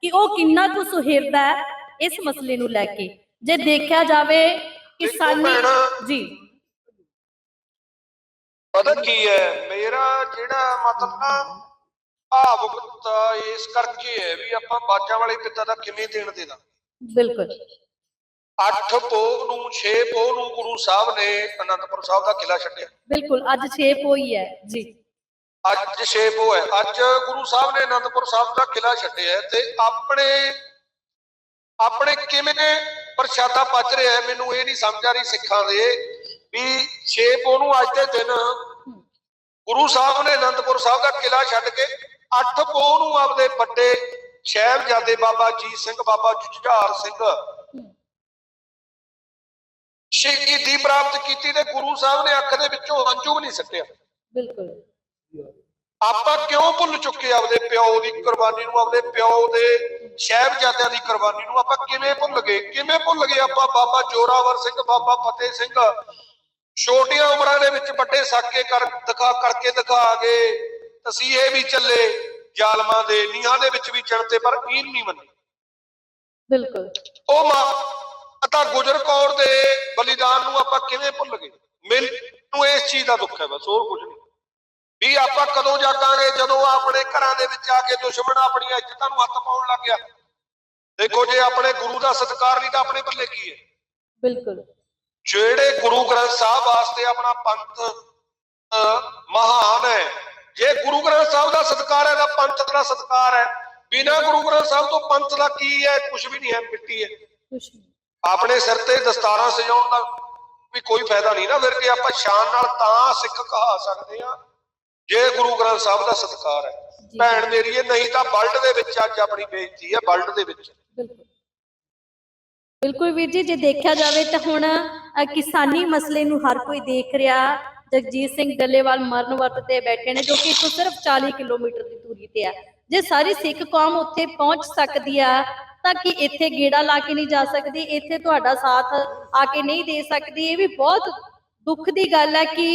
ਕਿ ਉਹ ਕਿੰਨਾ ਕੁ ਸੁਹਿਰਦਾ ਹੈ ਇਸ ਮਸਲੇ ਨੂੰ ਲੈ ਕੇ। ਜੇ ਦੇਖਿਆ ਜਾਵੇ ਕਿਸਾਨੀ ਜੀ। ਪਤਾ ਕੀ ਹੈ? ਮੇਰਾ ਜਿਹੜਾ ਮਤਲਬ ਨਾ ਭਾਵੁਕਤਾ ਇਸ ਕਰਕੇ ਹੈ ਵੀ ਆਪਾਂ ਬਾਜਾਂ ਵਾਲੇ ਪਿਤਾ ਦਾ ਕਿਵੇਂ ਦੇਣ ਦੇਣਾ। ਬਿਲਕੁਲ। 8 ਪੋਹ ਨੂੰ 6 ਪੋਹ ਨੂੰ ਗੁਰੂ ਸਾਹਿਬ ਨੇ ਅਨੰਦਪੁਰ ਸਾਹਿਬ ਦਾ ਕਿਲਾ ਛੱਡਿਆ। ਬਿਲਕੁਲ ਅੱਜ 6 ਹੋਈ ਹੈ ਜੀ। ਅੱਜ 6 ਪੋਹ ਹੈ। ਅੱਜ ਗੁਰੂ ਸਾਹਿਬ ਨੇ ਅਨੰਦਪੁਰ ਸਾਹਿਬ ਦਾ ਕਿਲਾ ਛੱਡਿਆ ਹੈ ਤੇ ਆਪਣੇ ਆਪਣੇ ਕਿਵੇਂ ਪ੍ਰਸ਼ਾਦਾ ਪਚ ਰਿਹਾ ਹੈ, ਮੈਨੂੰ ਇਹ ਨਹੀਂ ਸਮਝ ਆ ਰਹੀ ਸਿੱਖਾਂ ਦੇ ਵੀ 6 ਪੋਹ ਨੂੰ ਅੱਜ ਦੇ ਦਿਨ ਗੁਰੂ ਸਾਹਿਬ ਨੇ ਅਨੰਦਪੁਰ ਸਾਹਿਬ ਦਾ ਕਿਲਾ ਛੱਡ ਕੇ 8 ਪੋਹ ਨੂੰ ਆਪਦੇ ਵੱਡੇ ਸਹਿਬਜ਼ਾਦੇ ਬਾਬਾ ਜੀਤ ਸਿੰਘ, ਬਾਬਾ ਜੁਝਾਰ ਸਿੰਘ ਸ਼ਹੀਦੀ ਪ੍ਰਾਪਤ ਕੀਤੀ ਤੇ ਗੁਰੂ ਸਾਹਿਬ ਨੇ ਅੱਖ ਦੇ ਵਿੱਚੋਂ ਹੰਝੂ ਵੀ ਨਹੀਂ ਸੱਟਿਆ। ਬਿਲਕੁਲ। ਆਪਾਂ ਕਿਉਂ ਭੁੱਲ ਚੁੱਕੇ ਆਪਦੇ ਪਿਓ ਦੀ ਕੁਰਬਾਨੀ ਨੂੰ ਆਪਦੇ ਪਿਓ ਦੇ ਸਾਹਿਬਜ਼ਾਦਿਆਂ ਦੀ ਕੁਰਬਾਨੀ ਨੂੰ? ਆਪਾਂ ਕਿਵੇਂ ਭੁੱਲ ਗਏ? ਕਿਵੇਂ ਭੁੱਲ ਗਏ ਆਪਾਂ? ਬਾਬਾ ਜੋਰਾਵਰ ਸਿੰਘ ਬਾਬਾ ਫਤਿਹ ਸਿੰਘ। ਛੋਟੀਆਂ ਉਮਰਾਂ ਦੇ ਵਿੱਚ ਵੱਡੇ ਸਾਕੇ ਕਰ ਦਿਖਾ ਕਰਕੇ ਦਿਖਾ ਗਏ ਤਸੀਹੇ ਵੀ ਚੱਲੇ ਜ਼ਾਲਮਾਂ ਦੇ ਨੀਹਾਂ ਦੇ ਵਿੱਚ ਵੀ ਚੜਤੇ ਪਰ ਕੀਨ ਨਹੀਂ ਮੰਨੇ। ਬਿਲਕੁਲ। ਉਹ ਮਾਤਾ ਗੁਜਰ ਕੌਰ ਦੇ ਬਲੀਦਾਨ ਨੂੰ ਆਪਾਂ ਕਿਵੇਂ ਭੁੱਲ ਗਏ? ਮੈਨੂੰ ਇਸ ਚੀਜ਼ ਦਾ ਦੁੱਖ ਹੈ ਬਸ ਹੋਰ ਕੁਝ ਨਹੀਂ। ਵੀ ਆਪਾਂ ਕਦੋਂ ਜਾਗਾਂਗੇ? ਜਦੋਂ ਆਪਣੇ ਘਰਾਂ ਦੇ ਵਿੱਚ ਆ ਕੇ ਦੁਸ਼ਮਣ ਆਪਣੀਆਂ ਇੱਜ਼ਤਾਂ ਨੂੰ ਹੱਥ ਪਾਉਣ ਲੱਗ ਗਿਆ। ਦੇਖੋ ਜੇ ਆਪਣੇ ਗੁਰੂ ਦਾ ਸਤਿਕਾਰ ਨਹੀਂ ਤਾਂ ਆਪਣੇ ਪੱਲੇ ਕੀ ਹੈ? ਬਿਲਕੁਲ। ਜਿਹੜੇ ਗੁਰੂ ਗ੍ਰੰਥ ਸਾਹਿਬ ਵਾਸਤੇ ਆਪਣਾ ਪੰਥ ਮਹਾਨ ਹੈ ਜੇ ਗੁਰੂ ਗ੍ਰੰਥ ਸਾਹਿਬ ਦਾ ਸਤਿਕਾਰ ਹੈ ਤਾਂ ਪੰਥ ਦਾ ਸਤਿਕਾਰ ਹੈ। ਬਿਨਾਂ ਗੁਰੂ ਗ੍ਰੰਥ ਸਾਹਿਬ ਤੋਂ ਪੰਥ ਦਾ ਕੀ ਹੈ? ਕੁਝ ਵੀ ਨਹੀਂ ਹੈ ਮਿੱਟੀ ਹੈ। ਆਪਣੇ ਸਿਰ ਤੇ ਦਸਤਾਰਾਂ ਸਜਾਉਣ ਦਾ ਵੀ ਕੋਈ ਫਾਇਦਾ ਨਹੀਂ ਨਾ। ਫਿਰ ਜੇ ਆਪਾਂ ਸ਼ਾਨ ਨਾਲ ਤਾਂ ਸਿੱਖ ਕਹਾ ਸਕਦੇ ਆ ਜੇ ਗੁਰੂ ਗ੍ਰੰਥ ਸਾਹਿਬ ਦਾ ਸਤਿਕਾਰ ਹੈ। ਭੈਣ ਮੇਰੀ ਇਹ ਨਹੀਂ ਤਾਂ ਵਰਲਡ ਦੇ ਵਿੱਚ ਅੱਜ ਆਪਣੀ ਬੇਇੱਜ਼ਤੀ ਹੈ ਵਰਲਡ ਦੇ ਵਿੱਚ। ਬਿਲਕੁਲ। ਬਿਲਕੁਲ ਵੀਰ ਜੀ ਜੇ ਦੇਖਿਆ ਜਾਵੇ ਤਾਂ ਹੁਣ ਕਿਸਾਨੀ ਮਸਲੇ ਨੂੰ ਹਰ ਕੋਈ ਦੇਖ ਰਿਹਾ। ਜਗਜੀਤ ਸਿੰਘ ਡੱਲੇਵਾਲ ਮਰਨ ਵਰਤ ਤੇ ਬੈਠੇ ਨੇ ਜੋ ਕਿ ਇੱਥੋਂ ਸਿਰਫ 40 ਕਿਲੋਮੀਟਰ ਦੀ ਦੂਰੀ ਤੇ ਆ। ਜੇ ਸਾਰੀ ਸਿੱਖ ਕੌਮ ਉੱਥੇ ਪਹੁੰਚ ਸਕਦੀ ਆ ਤਾਂ ਕਿ ਇੱਥੇ ਗੇੜਾ ਲਾ ਕੇ ਨਹੀਂ ਜਾ ਸਕਦੀ? ਇੱਥੇ ਤੁਹਾਡਾ ਸਾਥ ਆ ਕੇ ਨਹੀਂ ਦੇ ਸਕਦੀ? ਇਹ ਵੀ ਬਹੁਤ ਦੁੱਖ ਦੀ ਗੱਲ ਹੈ ਕਿ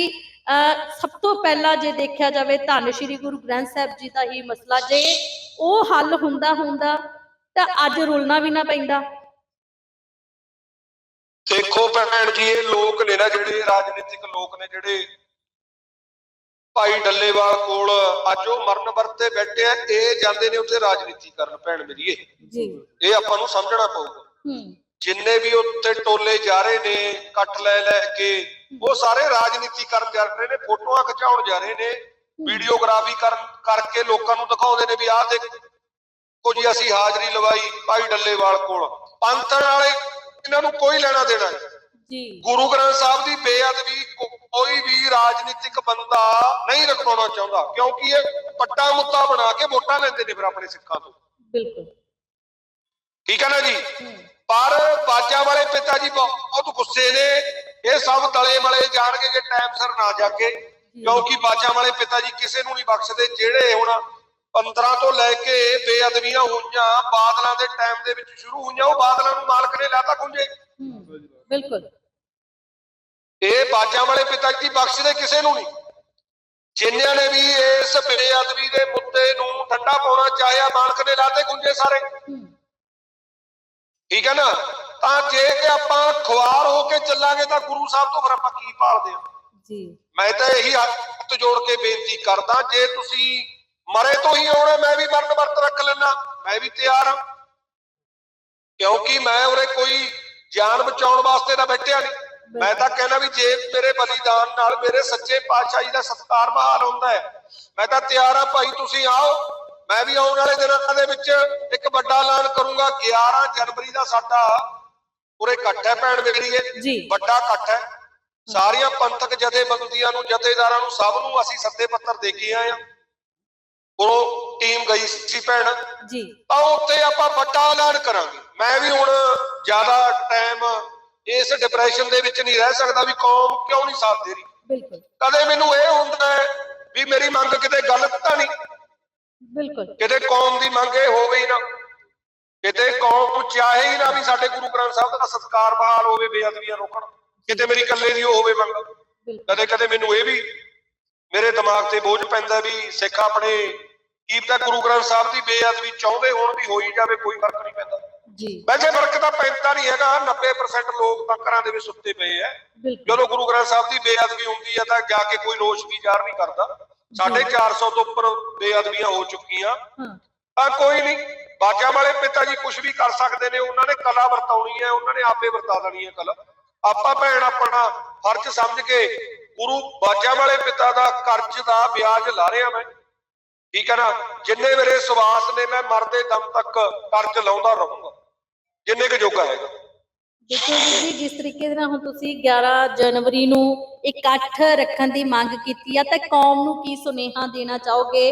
ਸਭ ਤੋਂ ਪਹਿਲਾਂ ਜੇ ਦੇਖਿਆ ਜਾਵੇ ਧੰਨ ਸ਼੍ਰੀ ਗੁਰੂ ਗ੍ਰੰਥ ਸਾਹਿਬ ਜੀ ਦਾ ਹੀ ਮਸਲਾ ਜੇ ਉਹ ਹੱਲ ਹੁੰਦਾ ਹੁੰਦਾ ਤਾਂ ਅੱਜ ਰੁਲਣਾ ਵੀ ਨਾ ਪੈਂਦਾ। ਦੇਖੋ ਭੈਣ ਜੀ ਇਹ ਲੋਕ ਨੇ ਨਾ ਜਿਹੜੇ ਰਾਜਨੀਤਿਕ ਲੋਕ ਨੇ ਜਿਹੜੇ ਭਾਈ ਡੱਲੇਵਾਲ ਕੋਲ ਅੱਜ ਉਹ ਮਰਨ ਵਰਤੇ ਬੈਠੇ ਆ ਇਹ ਜਾਂਦੇ ਨੇ ਉੱਥੇ ਰਾਜਨੀਤੀ ਕਰਨ ਭੈਣ ਮੇਰੀ ਇਹ। ਜੀ। ਇਹ ਆਪਾਂ ਨੂੰ ਸਮਝਣਾ ਪਊਗਾ। ਹੂੰ। ਜਿੰਨੇ ਵੀ ਉੱਤੇ ਟੋਲੇ ਜਾ ਰਹੇ ਨੇ ਕੱਟ ਲੈ ਲੈ ਕੇ ਉਹ ਸਾਰੇ ਰਾਜਨੀਤੀ ਕਰਨ ਜਾ ਰਹੇ ਨੇ ਫੋਟੋਆਂ ਖਿਚਾਉਣ ਜਾ ਰਹੇ ਨੇ ਵੀਡੀਓਗ੍ਰਾਫੀ ਕਰਨ ਕਰਕੇ ਲੋਕਾਂ ਨੂੰ ਦਿਖਾਉਂਦੇ ਨੇ ਵੀ ਆਹ ਦੇਖ ਕੁਝ ਅਸੀਂ ਹਾਜ਼ਰੀ ਲਵਾਈ ਭਾਈ ਡੱਲੇਵਾਲ ਕੋਲ। ਪੰਥ ਵਾਲੇ ਇਹਨਾਂ ਨੂੰ ਕੋਈ ਲੈਣਾ ਦੇਣਾ ਨਹੀਂ। ਜੀ। ਗੁਰੂ ਗ੍ਰੰਥ ਸਾਹਿਬ ਦੀ ਬੇਅਦਬੀ ਕੋਈ ਵੀ ਰਾਜਨੀਤਿਕ ਬੰਦਾ ਨਹੀਂ ਰਖਵਾਉਣਾ ਚਾਹੁੰਦਾ ਕਿਉਂਕਿ ਇਹ ਪੱਟਾ ਮੁੱਦਾ ਬਣਾ ਕੇ ਵੋਟਾਂ ਲੈਂਦੇ ਨੇ ਫਿਰ ਆਪਣੇ ਸਿੱਖਾਂ ਤੋਂ। ਬਿਲਕੁਲ। ਠੀਕ ਹੈ ਨਾ ਜੀ? ਬਾਜਾਂ ਵਾਲੇ ਪਿਤਾ ਜੀ ਬਹੁਤ ਗੁੱਸੇ ਨੇ। ਇਹ ਸਭ ਤਲੇ ਮਲੇ ਜਾਣਗੇ ਜੇ ਟਾਈਮ ਸਿਰ ਨਾ ਜਾਗੇ। ਕਿਉਂਕਿ ਬਾਜਾਂ ਵਾਲੇ ਪਿਤਾ ਜੀ ਕਿਸੇ ਨੂੰ ਨਹੀਂ ਬਖਸ਼ਦੇ। ਜਿਹੜੇ ਹੁਣ 15 ਤੋਂ ਲੈ ਕੇ ਬੇਅਦਬੀਆਂ ਹੋਈਆਂ ਬਾਦਲਾਂ ਦੇ ਟਾਈਮ ਦੇ ਵਿੱਚ ਸ਼ੁਰੂ ਹੋਈਆਂ ਉਹ ਬਾਦਲਾਂ ਨੂੰ ਮਾਲਕ ਨੇ ਲਾਤਾ ਖੁੰਝੇ। ਬਿਲਕੁਲ। ਇਹ ਬਾਜਾਂ ਵਾਲੇ ਪਿਤਾ ਜੀ ਬਖਸ਼ਦੇ ਕਿਸੇ ਨੂੰ ਨਹੀਂ। ਜਿਨ੍ਹਾਂ ਨੇ ਵੀ ਇਸ ਬੇਅਦਬੀ ਦੇ ਮੁੱਦੇ ਨੂੰ ਠੰਡਾ ਪਾਉਣਾ ਚਾਹਿਆ ਮਾਲਕ ਨੇ ਲਾਤੇ ਖੁੰਝੇ ਸਾਰੇ। ਠੀਕ ਹੈ ਨਾ? ਤਾਂ ਜੇ ਆਪਾਂ ਖੁਆਰ ਹੋ ਕੇ ਚੱਲਾਂਗੇ ਤਾਂ ਗੁਰੂ ਸਾਹਿਬ ਤੋਂ ਫਿਰ ਆਪਾਂ ਕੀ ਭਾਲਦੇ ਹਾਂ? ਜੀ। ਮੈਂ ਤਾਂ ਇਹੀ ਹੱਥ ਜੋੜ ਕੇ ਬੇਨਤੀ ਕਰਦਾ ਜੇ ਤੁਸੀਂ ਮਰੇ ਤੋਂ ਹੀ ਆਉਣਾ ਮੈਂ ਵੀ ਮਰਨ ਵਰਤ ਰੱਖ ਲੈਣਾ ਮੈਂ ਵੀ ਤਿਆਰ ਹਾਂ। ਕਿਉਂਕਿ ਮੈਂ ਉਰੇ ਕੋਈ ਜਾਨ ਬਚਾਉਣ ਵਾਸਤੇ ਤਾਂ ਬੈਠਿਆ ਨਹੀਂ। ਮੈਂ ਤਾਂ ਕਹਿੰਦਾ ਵੀ ਜੇ ਮੇਰੇ ਬਲੀਦਾਨ ਨਾਲ ਮੇਰੇ ਸੱਚੇ ਪਾਤਸ਼ਾਹੀ ਦਾ ਸਤਕਾਰ ਬਹਾਲ ਹੁੰਦਾ ਹੈ ਮੈਂ ਤਾਂ ਤਿਆਰ ਆ ਭਾਈ ਤੁਸੀਂ ਆਓ। ਮੈਂ ਵੀ ਆਉਣ ਵਾਲੇ ਦਿਨਾਂ ਦੇ ਵਿੱਚ ਇੱਕ ਵੱਡਾ ਐਲਾਨ ਕਰੂੰਗਾ 11 ਜਨਵਰੀ ਦਾ ਸਾਡਾ ਉਰੇ ਇਕੱਠ ਹੈ ਭੈਣ ਮੇਰੀਏ। ਵੱਡਾ ਇਕੱਠ ਹੈ। ਸਾਰੀਆਂ ਪੰਥਕ ਜਥੇਬੰਦੀਆਂ ਨੂੰ ਜਥੇਦਾਰਾਂ ਨੂੰ ਸਭ ਨੂੰ ਅਸੀਂ ਸੱਦੇ ਪੱਤਰ ਦੇ ਕੇ ਆਏ ਆ ਉਹ ਟੀਮ ਗਈ ਸੀ ਭੈਣ। ਜੀ। ਤਾਂ ਉੱਥੇ ਆਪਾਂ ਵੱਡਾ ਐਲਾਨ ਕਰਾਂਗੇ। ਮੈਂ ਵੀ ਹੁਣ ਜ਼ਿਆਦਾ ਟਾਈਮ ਇਸ ਡਿਪਰੈਸ਼ਨ ਦੇ ਵਿੱਚ ਨਹੀਂ ਰਹਿ ਸਕਦਾ ਵੀ ਕੌਮ ਕਿਉਂ ਨਹੀਂ ਸਾਥ ਦੇ ਰਹੀ। ਬਿਲਕੁਲ। ਕਦੇ ਮੈਨੂੰ ਇਹ ਹੁੰਦਾ ਹੈ ਵੀ ਮੇਰੀ ਮੰਗ ਕਿਤੇ ਗਲਤ ਤਾਂ ਨਹੀਂ। ਬਿਲਕੁਲ। ਕਿਤੇ ਕੌਮ ਦੀ ਮੰਗ ਇਹ ਹੀ ਨਾ। ਕਿਤੇ ਕੌਮ ਚਾਹੇ ਹੀ ਨਾ ਵੀ ਸਾਡੇ ਗੁਰੂ ਗ੍ਰੰਥ ਸਾਹਿਬ ਦਾ ਸਤਕਾਰ ਬਹਾਲ ਹੋਵੇ ਬੇਅਦਬੀਆਂ ਰੋਕਣ। ਕਿਤੇ ਮੇਰੀ ਇਕੱਲੇ ਦੀ ਉਹ ਹੋਵੇ ਮੰਗ। ਕਦੇ ਕਦੇ ਮੈਨੂੰ ਇਹ ਵੀ ਮੇਰੇ ਦਿਮਾਗ ਤੇ ਬੋਝ ਪੈਂਦਾ ਵੀ ਸਿੱਖ ਆਪਣੇ ਕੀਪਤਾ ਗੁਰੂ ਗ੍ਰੰਥ ਸਾਹਿਬ ਦੀ ਬੇਅਦਬੀ ਚਾਹੁੰਦੇ ਹੋਣ ਵੀ ਹੋਈ ਜਾਵੇ ਕੋਈ ਫ਼ਰਕ ਨਹੀਂ ਪੈਂਦਾ। ਜੀ। ਵੈਸੇ ਫ਼ਰਕ ਤਾਂ ਪੈਂਦਾ ਨਹੀਂ ਹੈਗਾ 90% ਲੋਕ ਤਾਂ ਘਰਾਂ ਦੇ ਵਿੱਚ ਸੁੱਤੇ ਪਏ ਐ ਜਦੋਂ ਗੁਰੂ ਗ੍ਰੰਥ ਸਾਹਿਬ ਦੀ ਬੇਅਦਬੀ ਹੁੰਦੀ ਹੈ ਤਾਂ ਜਾ ਕੇ ਕੋਈ ਰੋਸ਼ ਵੀ ਜ਼ਾਹਰ ਨਹੀਂ ਕਰਦਾ। ਸਾਢੇ 400 ਤੋਂ ਉੱਪਰ ਬੇਅਦਬੀਆਂ ਹੋ ਚੁੱਕੀਆਂ। ਹਾਂ ਕੋਈ ਨਹੀਂ। ਬਾਜਾਂ ਵਾਲੇ ਪਿਤਾ ਜੀ ਕੁਝ ਵੀ ਕਰ ਸਕਦੇ ਨੇ, ਉਹਨਾਂ ਨੇ ਕਲਾ ਵਰਤਾਉਣੀ ਹੈ, ਉਹਨਾਂ ਨੇ ਆਪੇ ਵਰਤਾ ਦੇਣੀ ਹੈ ਕਲਾ। ਆਪਾਂ ਭੈਣ, ਆਪਣਾ ਫਰਜ਼ ਸਮਝ ਕੇ ਗੁਰੂ ਬਾਜਾਂ ਵਾਲੇ ਪਿਤਾ ਦਾ ਕਰਜ਼ ਦਾ ਵਿਆਜ ਲਾ ਰਿਹਾ ਮੈਂ। ਠੀਕ ਹੈ ਨਾ? ਜਿੰਨੇ ਮੇਰੇ ਸਵਾਸ ਨੇ, ਮੈਂ ਮਰਦੇ ਦਮ ਤੱਕ ਕਰਜ਼ ਲਾਉਂਦਾ ਰਹੂੰਗਾ। ਜਿੰਨੇ ਕੁ ਜੋਗਾ ਹੈਗਾ। ਦੇਖੋ ਜੀ ਜਿਸ ਤਰੀਕੇ ਦੇ ਨਾਲ ਹੁਣ ਤੁਸੀਂ 11 ਜਨਵਰੀ ਨੂੰ ਇਕੱਠ ਰੱਖਣ ਦੀ ਮੰਗ ਕੀਤੀ ਆ, ਤਾਂ ਕੌਮ ਨੂੰ ਕੀ ਸੁਨੇਹਾ ਦੇਣਾ ਚਾਹੋਗੇ